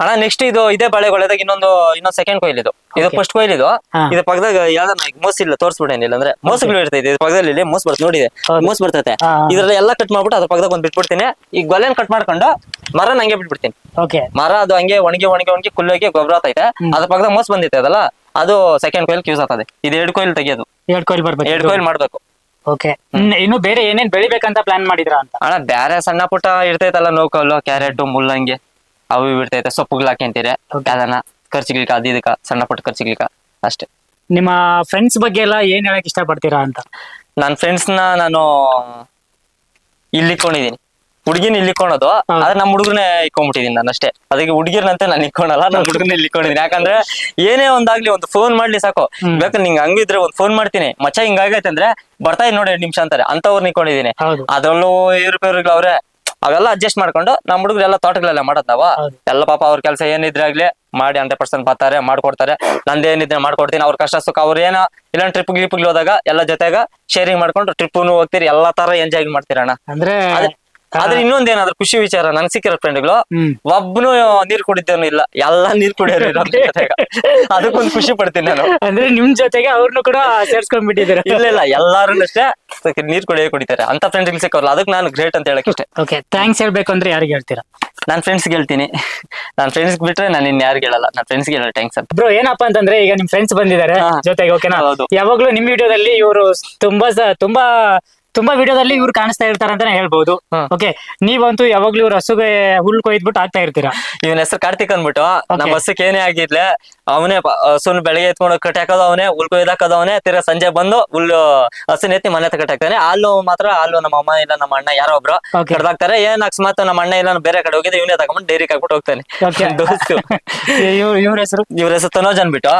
ಅಣ್ಣ ನೆಕ್ಸ್ಟ್ ಇದು ಇದೇ ಬಾಳೆಗೊಳೆದಾಗ ಇನ್ನೊಂದು ಇನ್ನೊಂದು ಸೆಕೆಂಡ್ ಕೊಯ್ಲ್ ಇದು. ಇದು ಫಸ್ಟ್ ಕೊಯ್ಲ್ ಇದು. ಇದು ಪಕ್ಕದಾಗ ಯಾವ್ದಾನ ಮೋಸ್ ಇಲ್ಲ ತೋರಿಸ್ಬಿಡೇನಿಲ್ಲ ಅಂದ್ರೆ ಮೋಸಗಳು ಇರ್ತೈತೆ ಇದು ಪಕ್ಕದಲ್ಲಿ ಇಲ್ಲಿ ಮೋಸ್ ಬರ್ತದೆ ನೋಡಿದೆ. ಮೋಸ್ ಬರ್ತೈತೆ. ಇದ್ರಲ್ಲಿ ಎಲ್ಲ ಕಟ್ ಮಾಡ್ಬಿಟ್ಟು ಅದ್ರ ಪಕ್ಕದಾಗ ಒಂದ್ ಬಿಟ್ಬಿಡ್ತೀನಿ. ಈಗ ಗೊಲೆನ್ ಕಟ್ ಮಾಡ್ಕೊಂಡು ಮರ ಹಂಗೆ ಬಿಟ್ಬಿಡ್ತೀನಿ. ಮರ ಅದು ಹಂಗೆ ಒಣಗಿ ಒಣಗಿ ಒಣಗಿ ಕುಲ್ಲೋಗಿ ಗೊಬ್ಬರ ಆತೈತೆ ಅದ್ರ ಪಕ್ಕದಾಗ ಮೋಸ್ ಬಂದೈತೆ ಅದಲ್ಲ ಅದು ಸೆಕೆಂಡ್ ಕೊಯ್ಲ್ ಯೂಸ್ ಆಗ್ತದೆ. ಇದು ಎರಡು ಕೊಯ್ಲ್ ತೆಗಿಯೋದು. ಎರಡ್ ಕೊಯ್ಲ್ ಬರ್ಬೇಕು. ಎರಡು ಕೊಯ್ಲ್ ಮಾಡ್ಬೇಕು. ಓಕೆ ಇನ್ನು ಬೇರೆ ಏನೇನ್ ಬೆಳಿಬೇಕಂತ ಪ್ಲಾನ್ ಮಾಡಿದ್ರ ಅಂತ? ಅಣ್ಣ ಬೇರೆ ಸಣ್ಣ ಪುಟ್ಟ ಇರ್ತೈತಲ್ಲ ನೋಕಲ್ಲು ಕ್ಯಾರೆಟ್ ಮುಲ್ಲಂಗಿ. ಅವು ಬಿಡ್ತೈತೆ ಸೊಪ್ಪುಗಳು ಹಾಕ್ಯಂತೀರಿ. ಅದನ್ನ ಖರ್ಚಿಗ್ಲಿಕ್ಕೆ ಅದು ಇದಕ್ಕ ಸಣ್ಣ ಪುಟ್ಟ ಖರ್ಚಿಗ್ಲಿಕ್ಕ ಅಷ್ಟೇ. ನಿಮ್ಮ ಫ್ರೆಂಡ್ಸ್ ಬಗ್ಗೆ ಎಲ್ಲ ಏನ್ ಹೇಳಕ್ ಇಷ್ಟಪಡ್ತೀರಾ ಅಂತ? ನನ್ನ ಫ್ರೆಂಡ್ಸ್ನ ನಾನು ಇಲ್ಲಿ ಇಕ್ಕೊಂಡಿದೀನಿ ಹುಡುಗಿನ ಇಲ್ಲಿ ಇಕ್ಕೊಳೋದು ಹೌದು. ಆದ್ರೆ ನಮ್ಮ ಹುಡುಗನೇ ಇಕ್ಕೊಂಡ್ಬಿಟ್ಟಿದೀನಿ ನಾನು ಅಷ್ಟೇ. ಅದಕ್ಕೆ ಹುಡುಗಿರ್ನಂತೆ ನಾನು ಇಕ್ಕೊಳಲ್ಲ ನಮ್ಮ ಹುಡುಗನ ಇಲ್ಲಿ ಇಕ್ಕೊಂಡಿದೀನಿ ಯಾಕಂದ್ರೆ ಏನೇ ಒಂದಾಗ್ಲಿ ಒಂದು ಫೋನ್ ಮಾಡ್ಲಿ ಸಾಕು. ಬೇಕು ಬೇಕಾದ್ರೆ ನಿಂಗೆ ಹಂಗಿದ್ರೆ ಒಂದು ಫೋನ್ ಮಾಡ್ತೀನಿ. ಮಚ್ಚ ಹಿಂಗಾಗೈತೆ ಅಂದ್ರೆ ಬರ್ತಾ ಇದ್ ನೋಡಿ ಎರಡು ನಿಮಿಷ ಅಂತಾರೆ. ಅಂತವ್ರನ್ನ ಇಕ್ಕೊಂಡಿದ್ದೀನಿ ಅದರಲ್ಲೂ ಅದ್ರಲ್ಲೂ ಏರುಪೇರುಗಳು ಅವ್ರೆ ಅವೆಲ್ಲ ಅಡ್ಜಸ್ಟ್ ಮಾಡ್ಕೊಂಡು ನಮ್ಮ ಹುಡುಗರೆಲ್ಲ ತೋಟಗಳೆಲ್ಲ ಮಾಡೋದ್ ನಾವ ಎಲ್ಲ ಪಾಪ ಅವ್ರ ಕೆಲಸ ಏನಿದ್ರೆ ಆಗ್ಲಿ ಮಾಡಿ ಹಂಡ್ರೆಡ್ ಪರ್ಸೆಂಟ್ ಬರ್ತಾರೆ ಮಾಡ್ಕೊಡ್ತಾರೆ. ನಂದೇನಿದ್ರೆ ಮಾಡ್ಕೊಡ್ತೀನಿ ಅವ್ರ ಕಷ್ಟ ಸುಖ ಅವ್ರ ಏನೋ ಇಲ್ಲ ಟ್ರಿಪ್ ಗಿಪ್ ಹೋದಾಗ ಎಲ್ಲ ಜೊತೆಗ ಶೇರಿಂಗ್ ಮಾಡ್ಕೊಂಡು ಟ್ರಿಪ್ ಹೋಗ್ತೀರಿ ಎಲ್ಲಾ ತರ ಎಂಜಾಯ್ ಮಾಡ್ತೀರಣ್ಣ. ಅಂದ್ರೆ ಆದ್ರೆ- ಇನ್ನೊಂದೇನಾದ್ರೂ ಖುಷಿ ವಿಚಾರ ನನ್ ಸಿಕ್ಕಿರೋ ಫ್ರೆಂಡ್ಗಳು ಒಬ್ಬನು ಒಬ್ನು ನೀರ್ ಕುಡಿದೇನು ಇಲ್ಲ ಎಲ್ಲಾ ನೀರ್ ಕುಡಿಯೋರು. <laughs> ಅದಕ್ಕೊಂದು ಖುಷಿ ಪಡ್ತೀನಿ ನಾನು. ಅಂದ್ರೆ ನಿಮ್ ಜೊತೆಗೆ ಅವ್ರನ್ನು ಕೂಡ ಸೇರ್ಸ್ಕೊಂಡ್ಬಿಟ್ಟಿದ್ದೀರಾ? ಇಲ್ಲ ಇಲ್ಲ ಎಲ್ಲಾರು ಅಷ್ಟೇ ನೀರ್ ಕುಡಿಯೋ ಕುಡಿತಾರೆ. ಅಂತ ಫ್ರೆಂಡ್ ಸಿಕ್ಕವ್ರಲ್ಲ ಅದಕ್ಕೆ ನಾನು ಗ್ರೇಟ್ ಅಂತ ಹೇಳಕ್ ಇಷ್ಟೇ. ಓಕೆ ಥ್ಯಾಂಕ್ಸ್ ಹೇಳ್ಬೇಕು ಅಂದ್ರೆ ಯಾರಿಗೆ ಹೇಳ್ತೀರಾ? ನಾನ್ ಫ್ರೆಂಡ್ಸ್ ಹೇಳ್ತೀನಿ. ನಾನ್ ಫ್ರೆಂಡ್ಸ್ ಬಿಟ್ರೆ ನಾನು ಇನ್ ಯಾರು ಹೇಳಲ್ಲ. ನಾನ್ ಫ್ರೆಂಡ್ಸ್ ಹೇಳ ಥ್ಯಾಂಕ್ಸ್ ಅಂತ. ಬ್ರೋ ಏನಪ್ಪಾ ಅಂತಂದ್ರೆ ಈಗ ನಿಮ್ ಫ್ರೆಂಡ್ಸ್ ಬಂದಿದ್ದಾರೆ. ಜೊತೆಗೆ ಓಕೆನಾ. ಯಾವಾಗ್ಲೂ ನಿಮ್ ವಿಡಿಯೋದಲ್ಲಿ ಇವರು ತುಂಬಾ ತುಂಬಾ ತುಂಬಾ ವಿಡಿಯೋದಲ್ಲಿ ಇವ್ರು ಕಾಣಿಸ್ತಾ ಇರ್ತಾರೆ ಅಂತಾನೆ ಹೇಳ್ಬಹುದು. ಓಕೆ ನೀವಂತೂ ಯಾವಾಗ್ಲೂ ಇವ್ರ ಹಸುಗೆ ಹುಲ್ ಕೊಯ್ದ್ಬಿಟ್ಟು ಆಗ್ತಾ ಇರ್ತೀರಾ? ಇವನ ಹೆಸರು ಕಾರ್ತಿಕ್ ಅಂದ್ಬಿಟ್ಟು. ನಮ್ಮ ಬಸ್ಸಕ್ಕೆ ಏನೇ ಆಗಿದ್ಲೆ ಅವನೇ ಹಸುನ್ ಬೆಳಗ್ಗೆ ಎತ್ಕೊಂಡು ಕಟ್ಟಿ ಹಾಕೋದು ಅವನೇ ಹುಲ್ ಕೊಯ್ದಾಕೋದು ಅವನೇ ತಿರ್ಗಾ ಸಂಜೆ ಬಂದು ಹುಲ್ಲು ಹಸುನ್ ಎತ್ತಿ ಮನೆ ಕಟ್ಟಾಕ್ತಾನೆ ಹಾಲು ಮಾತ್ರ ಹಾಲು ನಮ್ಮ ಅಮ್ಮ ಇಲ್ಲ ನಮ್ಮ ಅಣ್ಣ ಯಾರೋ ಒಬ್ರು. ಕಡ್ದಾಕ್ತಾರೆ ಏನ್ ಅಕಸ್ಮಾತ್ ನಮ್ಮ ಅಣ್ಣ ಇಲ್ಲ ಬೇರೆ ಕಡೆ ಹೋಗಿದ್ದೆ ಇವನೇ ತಗೊಂಡ್ ಡೈರಿ ಹಾಕ್ಬಿಟ್ಟು ಹೋಗ್ತಾನೆ. ಇವ್ರ ಹೆಸರು? ಇವ್ರ ಹೆಸರು ತನೋಜ್ ಅನ್ಬಿಟ್ಟು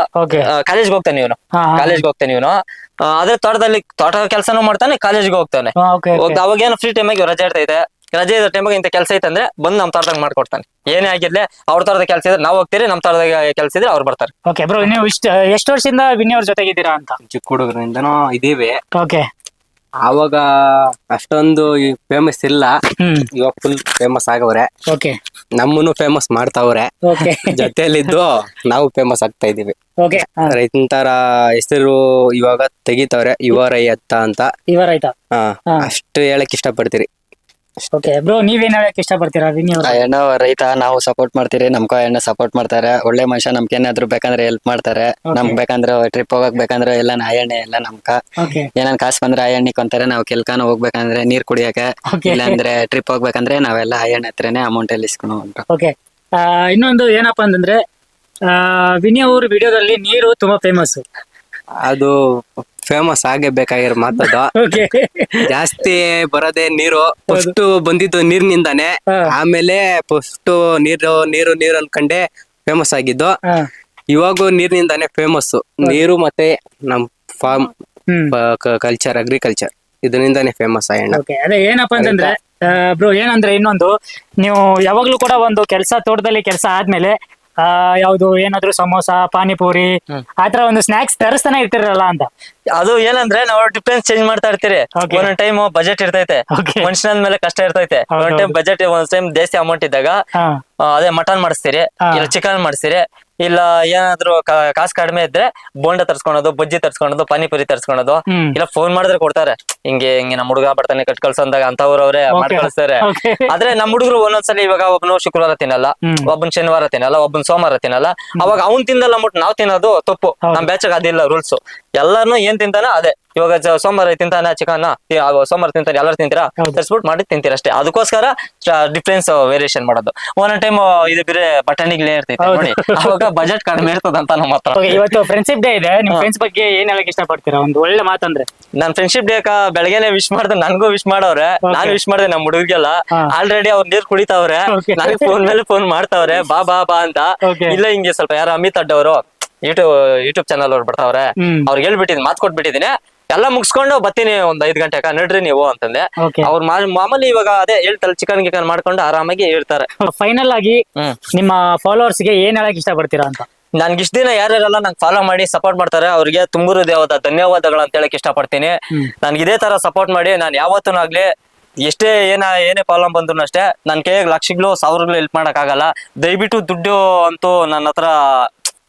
ಕಾಲೇಜ್ಗೆ ಹೋಗ್ತಾನೆ ಇವನು. ಕಾಲೇಜ್. ಕಾಲೇಜ್ಗೆ ಹೋಗ್ತಾನೆ ಇವನು. ಆ, ಅದೇ ತೋಟದಲ್ಲಿ ತೋಟ ಕೆಲಸನೂ ಮಾಡ್ತಾನೆ ಕಾಲೇಜ್ಗೆ ಹೋಗ್ತಾನೆ. ಓಕೆ ಹೋಗ್- ಅವಾಗ ಏನು ಫ್ರೀ ಟೈಮಾಗಿ ರಜೆ ಇರ್ತೈತೆ. ರಜೆ ಇರೋ ಟೈಮಾಗ ಇಂತ ಕೆಲಸ ಐತಂದ್ರೆ ಬಂದು ನಮ್ಮ ತೋಟದಾಗ ಮಾಡ್ಕೊಡ್ತಾನೆ. ಏನೇ ಆಗಿರ್ಲಿ ಅವ್ರ ತೋಟದ ಕೆಲಸ ಇದ್ರೆ ನಾವು ಹೋಗ್ತೀರಿ ನಮ್ಮ ತೋಟದಾಗ ಕೆಲಸ ಇದ್ರೆ ಅವ್ರು ಬರ್ತಾರೆ. ಓಕೆ ಬ್ರೋ ನೀವು ಇಷ್ಟ ಎಷ್ಟು ವರ್ಷದಿಂದ ವಿನಿ ಅವ್ರ ಜೊತೆಗಿದ್ದೀರಾ ಅಂತ? ಚಿಕ್ಕ ಹುಡುಗರಿಂದನೂ ಇದೇವೆ. ಓಕೆ ಆವಾಗ ಅಷ್ಟೊಂದು ಫೇಮಸ್ ಇಲ್ಲ. ಹ್ಮ್. ಇವಾಗ ಫುಲ್ ಫೇಮಸ್ ಆಗವ್ರೆ. ಓಕೆ ನಮ್ಮನ್ನು ಫೇಮಸ್ ಮಾಡ್ತಾವ್ರೆ. ಓಕೆ <laughs> ಜೊತೆಯಲ್ಲಿದ್ದು ನಾವು ಫೇಮಸ್ ಆಗ್ತಾ ಇದೀವಿ ಓಕೆ ರೈತರ ಹೆಸರು ಇವಾಗ ತೆಗಿತಾವ್ರೆ ಯುವ ರೈತ ಅಂತ. ಯುವ ರೈತ ಹಾ. ಹಾ. ಅಷ್ಟು ಹೇಳಕ್ ಇಷ್ಟಪಡ್ತೀರಿ. ಓಕೆ ಬ್ರೋ ನೀವೇನ್ ಹೇಳಕ್ ಇಷ್ಟಪಡ್ತೀರಾ? ವಿನಿ ಅವ್ರ. ಆ ಅಣ್ಣ ರೈತ ನಾವು ಸಪೋರ್ಟ್ ಮಾಡ್ತೀರಿ ನಮ್ಕ ಅಣ್ಣ ಸಪೋರ್ಟ್ ಮಾಡ್ತಾರೆ. ಒಳ್ಳೆ ಮನುಷ್ಯ ನಮ್ಗೆ ಏನಾದ್ರು ಬೇಕಂದ್ರೆ ಹೆಲ್ಪ್ ಮಾಡ್ತಾರೆ. ನಮ್ಗ್ ಬೇಕಂದ್ರೆ ಟ್ರಿಪ್ ಹೋಗಕ್ ಬೇಕಂದ್ರೆ ಎಲ್ಲ ಆಯಣ್ಣೆ ಎಲ್ಲ ನಮ್ಕ ಓಕೆ ಏನನ್ ಕಾಸು ಬಂದ್ರೆ ಆಯಣ್ಣಿ ಕೊಂತಾರೆ ನಾವು ಕೆಲ್ಕಾನ ಹೋಗ್ಬೇಕಂದ್ರೆ ನೀರ್ ಕುಡಿಯಕ್ಕೆ. Okay. ಇಲ್ಲಾಂದ್ರೆ ಟ್ರಿಪ್ ಹೋಗ್ಬೇಕಂದ್ರೆ ನಾವೆಲ್ಲ ಆಯಣ್ಣ ಹತ್ರನೇ ಅಮೌಂಟ್ ಅಲ್ಲಿ ಇಸ್ಕೊಂಡು ಓಕೆ ಇನ್ನೊಂದು ಏನಪ್ಪಾ ಅಂತಂದ್ರೆ ಆ, ವಿನಿ ಅವ್ರ ವಿಡಿಯೋದಲ್ಲಿ ನೀರು ತುಂಬಾ ಫೇಮಸ್ ಅದು ಫೇಮಸ್ ಆಗೇ ಬೇಕಾಗಿರೋ ಮಾತದು ಓಕೆ <laughs> ಜಾಸ್ತಿ ಬರೋದೇ ನೀರು ಫಸ್ಟ್ ಬಂದಿದ್ದು ನೀರ್ನಿಂದಾನೆ. ಆಮೇಲೆ ಫಸ್ಟ್ ನೀರು ನೀರು ನೀರು ಅನ್ಕಂಡೆ ಫೇಮಸ್ ಆಗಿದ್ದು. ಇವಾಗ ನೀರಿನಿಂದಾನೆ ಫೇಮಸ್ ನೀರು ಮತ್ತೆ ನಮ್ ಫಾರ್ಮ್ ಕಲ್ಚರ್ ಅಗ್ರಿಕಲ್ಚರ್ ಇದರಿಂದಾನೆ ಫೇಮಸ್ ಆಯಣ್ಣ ಓಕೆ ಅದೇ ಏನಪ್ಪ ಅಂತಂದ್ರೆ ಬ್ರೋ ಏನಂದ್ರೆ ಇನ್ನೊಂದು ನೀವು ಯಾವಾಗ್ಲೂ ಕೂಡ ಒಂದು ಕೆಲಸ ತೋಟದಲ್ಲಿ ಕೆಲಸ ಆದ್ಮೇಲೆ ಆ ಯಾವ್ದು ಏನಾದ್ರು ಸಮೋಸ ಪಾನಿಪುರಿ ಆತರ ಒಂದು ಸ್ನಾಕ್ಸ್ ತರಿಸ್ತಾನೆ ಇರ್ತಿರಲ್ಲ ಅಂತ ಅದು ಏನಂದ್ರೆ ನಾವು ಡಿಫ್ರೆನ್ಸ್ ಚೇಂಜ್ ಮಾಡ್ತಾ ಇರ್ತೀರಿ Okay. ಒಂದೊಂದ್ ಟೈಮ್ ಬಜೆಟ್ ಇರ್ತೈತೆ Okay. ಮನುಷ್ಯನ ಮೇಲೆ ಕಷ್ಟ ಇರ್ತೈತೆ ಹೌದು, ಒಂದ್ ಟೈಮ್ ಹೌದು. ಬಜೆಟ್ ಒಂದ್ ಟೈಮ್ ಜಾಸ್ತಿ ಅಮೌಂಟ್ ಇದ್ದಾಗ ಹಾ ಆ, ಅದೇ ಮಟನ್ ಮಾಡಿಸ್ತೀರಿ ಹಾ. ಇಲ್ಲ ಚಿಕನ್ ಮಾಡಿಸ್ತೀರಿ ಇಲ್ಲ ಏನಾದ್ರು ಕಾಸು ಕಡಿಮೆ ಇದ್ರೆ ಬೋಂಡ ತರ್ಸ್ಕೊಳೋದು ಬಜ್ಜಿ ತರ್ಸ್ಕೊಳೋದು ಪಾನಿಪುರಿ ತರ್ಸ್ಕೊಳೋದು. ಇಲ್ಲ ಫೋನ್ ಮಾಡಿದ್ರೆ ಕೊಡ್ತಾರೆ. ಹಿಂಗೆ ಹಿಂಗೆ ನಮ್ಮ ಹುಡುಗ ಬರ್ತಾನೆ ಕಟ್ ಕಳ್ಸಂದಾಗ ಅಂತವ್ರು ಅವ್ರೆ ಮಾಡಿ. ಕಳಿಸ್ತಾರೆ. ಆದ್ರೆ ನಮ್ಮ ಹುಡುಗರು ಒಂದೊಂದ್ಸಲಿ ಇವಾಗ ಒಬ್ಬನು ಶುಕ್ರವಾರ ತಿನ್ನಲ್ಲ. ಒಬ್ಬನ್ ಶನಿವಾರ ತಿನ್ನಲ್ಲ ಒಬ್ಬನ್ ಸೋಮವಾರ ತಿನ್ನಲ್ಲ. ಅವಾಗ ಅವ್ನ್ ತಿಂದಲ್ಲ ಅಂದ್ಬಿಟ್ಟು ನಾವ್ ತಿನ್ನೋದು ತಪ್ಪು. ನಮ್ ಬ್ಯಾಚಗ್ ಅದಿಲ್ಲ ರೂಲ್ಸ್ ಎಲ್ಲಾರ್ನು ಏನ್ ತಿಂತಾನ ಅದೇ. ಇವಾಗ ಸೋಮವಾರ ತಿಂತಾನ ಚಿಕನ್ ಸೋಮವಾರ ತಿಂತಾನೆ ಎಲ್ಲರೂ ತಿಂತೀರಾ. ತರ್ಸ್ಬಿಟ್ಟು ಮಾಡಿ ತಿಂತೀರ ಅಷ್ಟೇ. ಅದಕ್ಕೋಸ್ಕರ ಡಿಫ್ರೆನ್ಸ್ ವೇರಿಯೇಷನ್ ಮಾಡೋದು. ಒಂದೊಂದ್ ಟೈಮ್ ಇದು ಬೇರೆ ಬಟಾಣಿಗ್ಲೇ ಇರ್ತೈತೆ ನೋಡಿ. ಅವಾಗ ಬಜೆಟ್ ಕಡಿಮೆ ಇರ್ತದಂತ ನಮ್ಮ ಹತ್ರ. ಇವತ್ತು ಫ್ರೆಂಡ್ಶಿಪ್ ಡೇ ಇದೆ. ನಿಮ್ ಫ್ರೆಂಡ್ಸ್ ಬಗ್ಗೆ ಏನ್ ಹೇಳಕ್ ಇಷ್ಟಪಡ್ತೀರಾ? ಒಂದು ಒಳ್ಳೆ ಮಾತಂದ್ರೆ. ನನ್ ಫ್ರೆಂಡ್ಶಿಪ್ ಡೇ ಬೆಳಗ್ಗೆನೆ ವಿಶ್ ಮಾಡ್ದೆ ನನ್ಗೂ ವಿಶ್ ಮಾಡವ್ರೆ. ನಾನು ವಿಶ್ ಮಾಡ್ದೆ ನಮ್ ಹುಡುಗಿಗೆಲ್ಲ. ಹಾ. ಆಲ್ರೆಡಿ ಅವ್ರ ನೀರ್ ಕುಡಿತಾವ್ರೆ. Okay. ನನಗೆ ಫೋನ್ ಮೇಲೆ ಫೋನ್ ಮಾಡ್ತಾವ್ರೆ. ಬಾ ಬಾ ಬಾ ಅಂತ. Okay. ಇಲ್ಲ ಹಿಂಗೆ ಸ್ವಲ್ಪ ಯಾರು ಅಮಿತ್ ಅಡ್ಡವರು ಯೂಟ್ಯೂಬ್ ಯೂಟ್ಯೂಬ್ ಚಾನಲ್ ಅವ್ರು ಬರ್ತಾವ್ರೆ ಹ್ಮ್. ಅವ್ರಿಗೆ ಹೇಳ್ಬಿಟ್ಟಿದ್ದೀನಿ ಮಾತ್ ಕೊಟ್ಬಿಟ್ಟಿದ್ದೀನಿ ಎಲ್ಲ ಮುಗಿಸ್ಕೊಂಡು ಬರ್ತೀನಿ ಒಂದ್ ಐದ್ ಗಂಟೆಕ ನಡ್ರಿ ನೀವು ಅಂತಂದೆ. ಅವ್ರ ಮಾಮೂಲಿ ಇವಾಗ ಅದೇ ಹೇಳ್ತಾರೆ ಚಿಕನ್ ಗಿಕನ್ ಮಾಡ್ಕೊಂಡು ಆರಾಮಾಗಿ ಹೇಳ್ತಾರೆ ಫೈನಲ್ ಆಗಿ ಹ್ಮ್. ನಿಮ್ಮ ಫಾಲೋವರ್ಸ್ಗೆ ಏನ್ ಹೇಳಕ್ ಇಷ್ಟ ಪಡ್ತೀರಾ ಅಂತ? ನನ್ಗೆ ಇಷ್ಟ ದಿನ ಯಾರ್ಯಾರೆಲ್ಲ ನಂಗೆ ಫಾಲೋ ಮಾಡಿ ಸಪೋರ್ಟ್ ಮಾಡ್ತಾರೆ ಅವ್ರಿಗೆ ತುಂಬುರು ದೇವದ ಧನ್ಯವಾದಗಳು ಅಂತ ಹೇಳಕ್ ಇಷ್ಟಪಡ್ತೀನಿ. ಪಡ್ತೀನಿ ನನ್ಗೆ ಇದೇ ತರ ಸಪೋರ್ಟ್ ಮಾಡಿ ನಾನು ಯಾವತ್ತೂ ಆಗ್ಲಿ ಎಷ್ಟೇ ಏನ ಏನೇ ಪ್ರಾಬ್ಲಮ್ ಬಂದ್ರು ಅಷ್ಟೇ ನನ್ ಕೈಯಾಗ ಲಕ್ಷಗಳು ಸಾವಿರಗಳು ಹೆಲ್ಪ್ ಮಾಡಕ್ ಆಗಲ್ಲ ದಯವಿಟ್ಟು ದುಡ್ಡು ಅಂತೂ ನನ್ನ ಹತ್ರ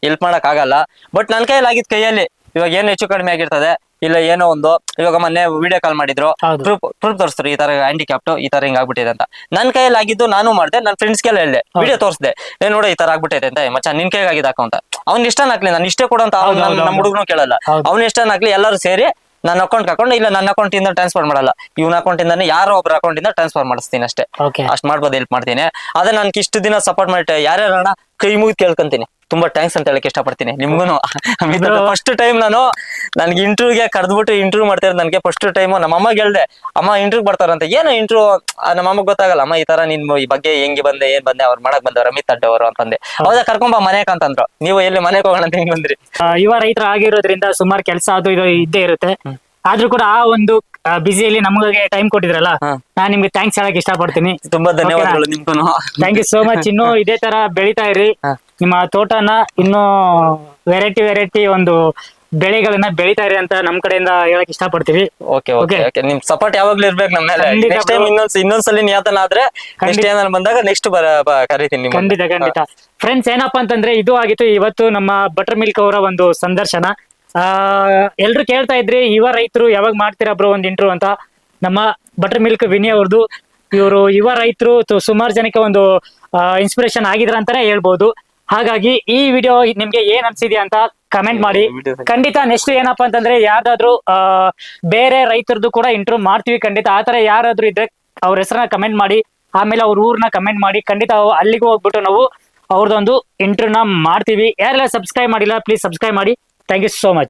ಹೆಲ್ಪ್ ಮಾಡಕ್ ಆಗಲ್ಲ ಬಟ್ ನನ್ ಕೈಯಲ್ಲಿ ಆಗಿದ್ ಕೈಯಲ್ಲಿ ಇವಾಗ ಏನ್ ಹೆಚ್ಚು ಕಡಿಮೆ ಆಗಿರ್ತದೆ ಇಲ್ಲ ಏನೋ ಒಂದು. ಇವಾಗ ಮೊನ್ನೆ ವಿಡಿಯೋ ಕಾಲ್ ಮಾಡಿದ್ರು. ಹೌದು. ಪ್ರೂಫ್ ಪ್ರೂಫ್ ತೋರಿಸ್ತಾರೆ ಈ ತರ ಹ್ಯಾಂಡಿಕ್ಯಾಪ್ಟ್ ಈ ತರ ಹಿಂಗ್ ಆಗ್ಬಿಟ್ಟಿದೆ ಅಂತ. ನನ್ ಕೈಯಲ್ಲಿ ಆಗಿದ್ದು ನಾನು ಮಾಡಿದೆ ನನ್ನ ಫ್ರೆಂಡ್ಸ್ಗೆಲ್ಲ ಹೇಳಿದೆ ವಿಡಿಯೋ ತೋರಿಸ್ದೆ. ಏನ್ ನೋಡ ಈ ತರ ಆಗ್ಬಿಟ್ಟಿದೆ ಅಂತ. ಮಚ್ಚ ನಿನ್ ಕೈಗೆ ಆಗಿದೆ ಅಂತ ಅವ್ನ ಇಷ್ಟ ಹಾಕ್ಲಿ ನಾನು ಇಷ್ಟೇ ಕೊಡೋ ಅಂತ ಹೌದು, ಹೌದು, ನಮ್ಮ ಹುಡುಗನು ಕೇಳಲ್ಲ. ಹೌದು. ಅವ್ನ ಇಷ್ಟ ಹಾಕ್ಲಿ ಎಲ್ಲರೂ ಸೇರಿ ನನ್ನ ಅಕೌಂಟ್ ಹಾಕೊಂಡು ಇಲ್ಲ ನನ್ನ ಅಕೌಂಟ್ ಇಂದ ಟ್ರಾನ್ಸ್ಫರ್ ಮಾಡಲ್ಲ. ಇವನ ಅಕೌಂಟ್ ಇಂದಾನೆ ಯಾರೋ ಒಬ್ಬರ ಅಕೌಂಟ್ ಇಂದ ಟ್ರಾನ್ಸ್ಫರ್ ಮಾಡಿಸ್ತೀನಿ ಅಷ್ಟೇ. ಓಕೆ ಅಷ್ಟ್ ಮಾಡ್ಬೋದು ಹೆಲ್ಪ್ ಮಾಡ್ತೀನಿ. ಅದೇ ನನ್ಗೆ ಇಷ್ಟು ದಿನ ಸಪೋರ್ಟ್ ಮಾಡಿ ಯಾರ್ಯಾರಣ ಕೈ ಮುಗಿದು ಕೇಳ್ಕೊಂತೀನಿ. ತುಂಬಾ ಥ್ಯಾಂಕ್ಸ್ ಅಂತ ಹೇಳಕ್ ಇಷ್ಟಪಡ್ತೀನಿ. ನಿಮ್ಗೂನು. ಫಸ್ಟ್ ಟೈಮ್ ನಾನು ನನ್ಗೆ ಇಂಟರ್ವ್ಯೂಗೆ ಕರೆದ್ಬಿಟ್ಟು ಇಂಟರ್ವ್ಯೂ ಮಾಡ್ತಾರೆ ನನಗೆ ಫಸ್ಟ್ ಟೈಮ್ ನಮ್ಮ ಅಮ್ಮ ಹೇಳ್ದೆ ಅಮ್ಮ ಇಂಟರ್ವ್ಯೂ ಬರ್ತಾರಂತ ಏನು ಇಂಟರ್ವ್ಯೂ ನಮ್ಮ ಅಮ್ಮಗೆ ಗೊತ್ತಾಗಲ್ಲ. ಅಮ್ಮ ಈ ತರ ನಿನ್ ಈ ಬಗ್ಗೆ ಹೆಂಗೆ ಬಂದೆ ಏನ್ ಬಂದೆ ಅವ್ರು ಮಾಡಕ್ ಬಂದವ್ರು ಅಮಿತ್ ಅಡ್ಡವರು ಅಂತಂದೆ ಹೌದಾ ಕರ್ಕೊಂಬ ಮನೆಗೆ ಅಂತಂದ್ರು ನೀವು ಎಲ್ಲಿ ಮನೆಗೆ ಹೋಗೋಣ ಅಂತ ಹೆಂಗ್ ಬಂದ್ರಿ? ಯುವ ರೈತರ ಆಗಿರೋದ್ರಿಂದ ಸುಮಾರು ಕೆಲಸ ಅದು ಇದು ಇದ್ದೇ ಇರುತ್ತೆ. ಆದ್ರೂ ಕೂಡ ಆ ಒಂದು ಬಿಸಿಯಲ್ಲಿ ನಮಗೆ ಟೈಮ್ ಕೊಟ್ಟಿದ್ರಲ್ಲ ನಾನು ನಾನ್ ನಿಮ್ಗೆ ಥ್ಯಾಂಕ್ಸ್ ಹೇಳಕ್ ಇಷ್ಟಪಡ್ತೀನಿ. ತುಂಬಾ ಧನ್ಯವಾದಗಳು ನಿಮ್ಗೂ ಥ್ಯಾಂಕ್ ಯು ಸೋ ಮಚ್ ಇನ್ನು ಇದೇ ತರ ಬೆಳಿತಾ ಇರಿ. ಹಾ. ನಿಮ್ಮ ತೋಟನ ಇನ್ನು ವೆರೈಟಿ ವೆರೈಟಿ ಒಂದು ಬೆಳೆಗಳನ್ನ ಬೆಳಿತಾ ಇರಿ ಅಂತ ನಮ್ ಕಡೆಯಿಂದ ಹೇಳಕ್ ಇಷ್ಟಪಡ್ತೀವಿ. Okay okay Okay. ಓಕೆ ನಿಮ್ ಸಪೋರ್ಟ್ ಯಾವಾಗ್ಲೂ ಇರ್ಬೇಕು ನಮ್ಮ ಮೇಲೆ. ಖಂಡಿತ ನೆಕ್ಸ್ಟ್ ಟೈಮ್ bro. ಇನ್ನೊಂದ್ಸ ಇನ್ನೊಂದ್ಸಲಿ ನಿಯತನ ಆದ್ರೆ ನೆಕ್ಸ್ಟ್ ಏನಾದ್ರು ಬಂದಾಗ ನೆಕ್ಸ್ಟ್ ಬರ ಬ- ಕರೀತೀನಿ ನಿಮ್ಮನ್ನ. ಖಂಡಿತ ಖಂಡಿತ. ಫ್ರೆಂಡ್ಸ್ ಏನಪ್ಪಾ ಅಂತಂದ್ರೆ ಇದು ಆಗಿತ್ತು ಇವತ್ತು ನಮ್ಮ ಬಟರ್ ಮಿಲ್ಕ್ ಅವರ ಒಂದು ಸಂದರ್ಶನ. ಆ ಎಲ್ರು ಕೇಳ್ತಾ ಇದ್ರಿ ಯುವ ರೈತರು ಯಾವಾಗ ಮಾಡ್ತೀರಾ ಬ್ರೋ ಒಂದ್ ಇಂಟ್ರು ಅಂತ. ನಮ್ಮ ಬಟರ್ ಮಿಲ್ಕ್ ವಿನಿ ಅವ್ರದ್ದು ಇವರು ಯುವ ರೈತರು ಸುಮಾರು ಜನಕ್ಕೆ ಒಂದು ಇನ್ಸ್ಪಿರೇಷನ್ ಆಗಿದ್ರ ಅಂತಾನೆ ಹೇಳ್ಬೋದು. ಹಾಗಾಗಿ ಈ ವಿಡಿಯೋ ನಿಮ್ಗೆ ಏನ್ ಅನ್ಸಿದ್ಯಾ ಅಂತ ಕಮೆಂಟ್ ಮಾಡಿ. ಖಂಡಿತ ನೆಕ್ಸ್ಟ್ ಏನಪ್ಪಾ ಅಂತಂದ್ರೆ ಯಾವ್ದಾದ್ರು ಆ ಬೇರೆ ರೈತರದ್ದು ಕೂಡ ಇಂಟರ್ವ್ಯೂ ಮಾಡ್ತೀವಿ ಖಂಡಿತ. ಆತರ ಯಾರಾದ್ರೂ ಇದ್ರೆ ಅವ್ರ ಹೆಸರನ್ನ ಕಮೆಂಟ್ ಮಾಡಿ ಆಮೇಲೆ ಅವ್ರ ಊರ್ನ ಕಮೆಂಟ್ ಮಾಡಿ ಖಂಡಿತ ಅಲ್ಲಿಗೆ ಹೋಗ್ಬಿಟ್ಟು ನಾವು ಅವ್ರದ್ದೊಂದು ಇಂಟರ್ವ್ಯೂನ ಮಾಡ್ತೀವಿ. ಯಾರೆಲ್ಲ ಸಬ್ಸ್ಕ್ರೈಬ್ ಮಾಡಿಲ್ಲ ಪ್ಲೀಸ್ ಸಬ್ಸ್ಕ್ರೈಬ್ ಮಾಡಿ. Thank you so much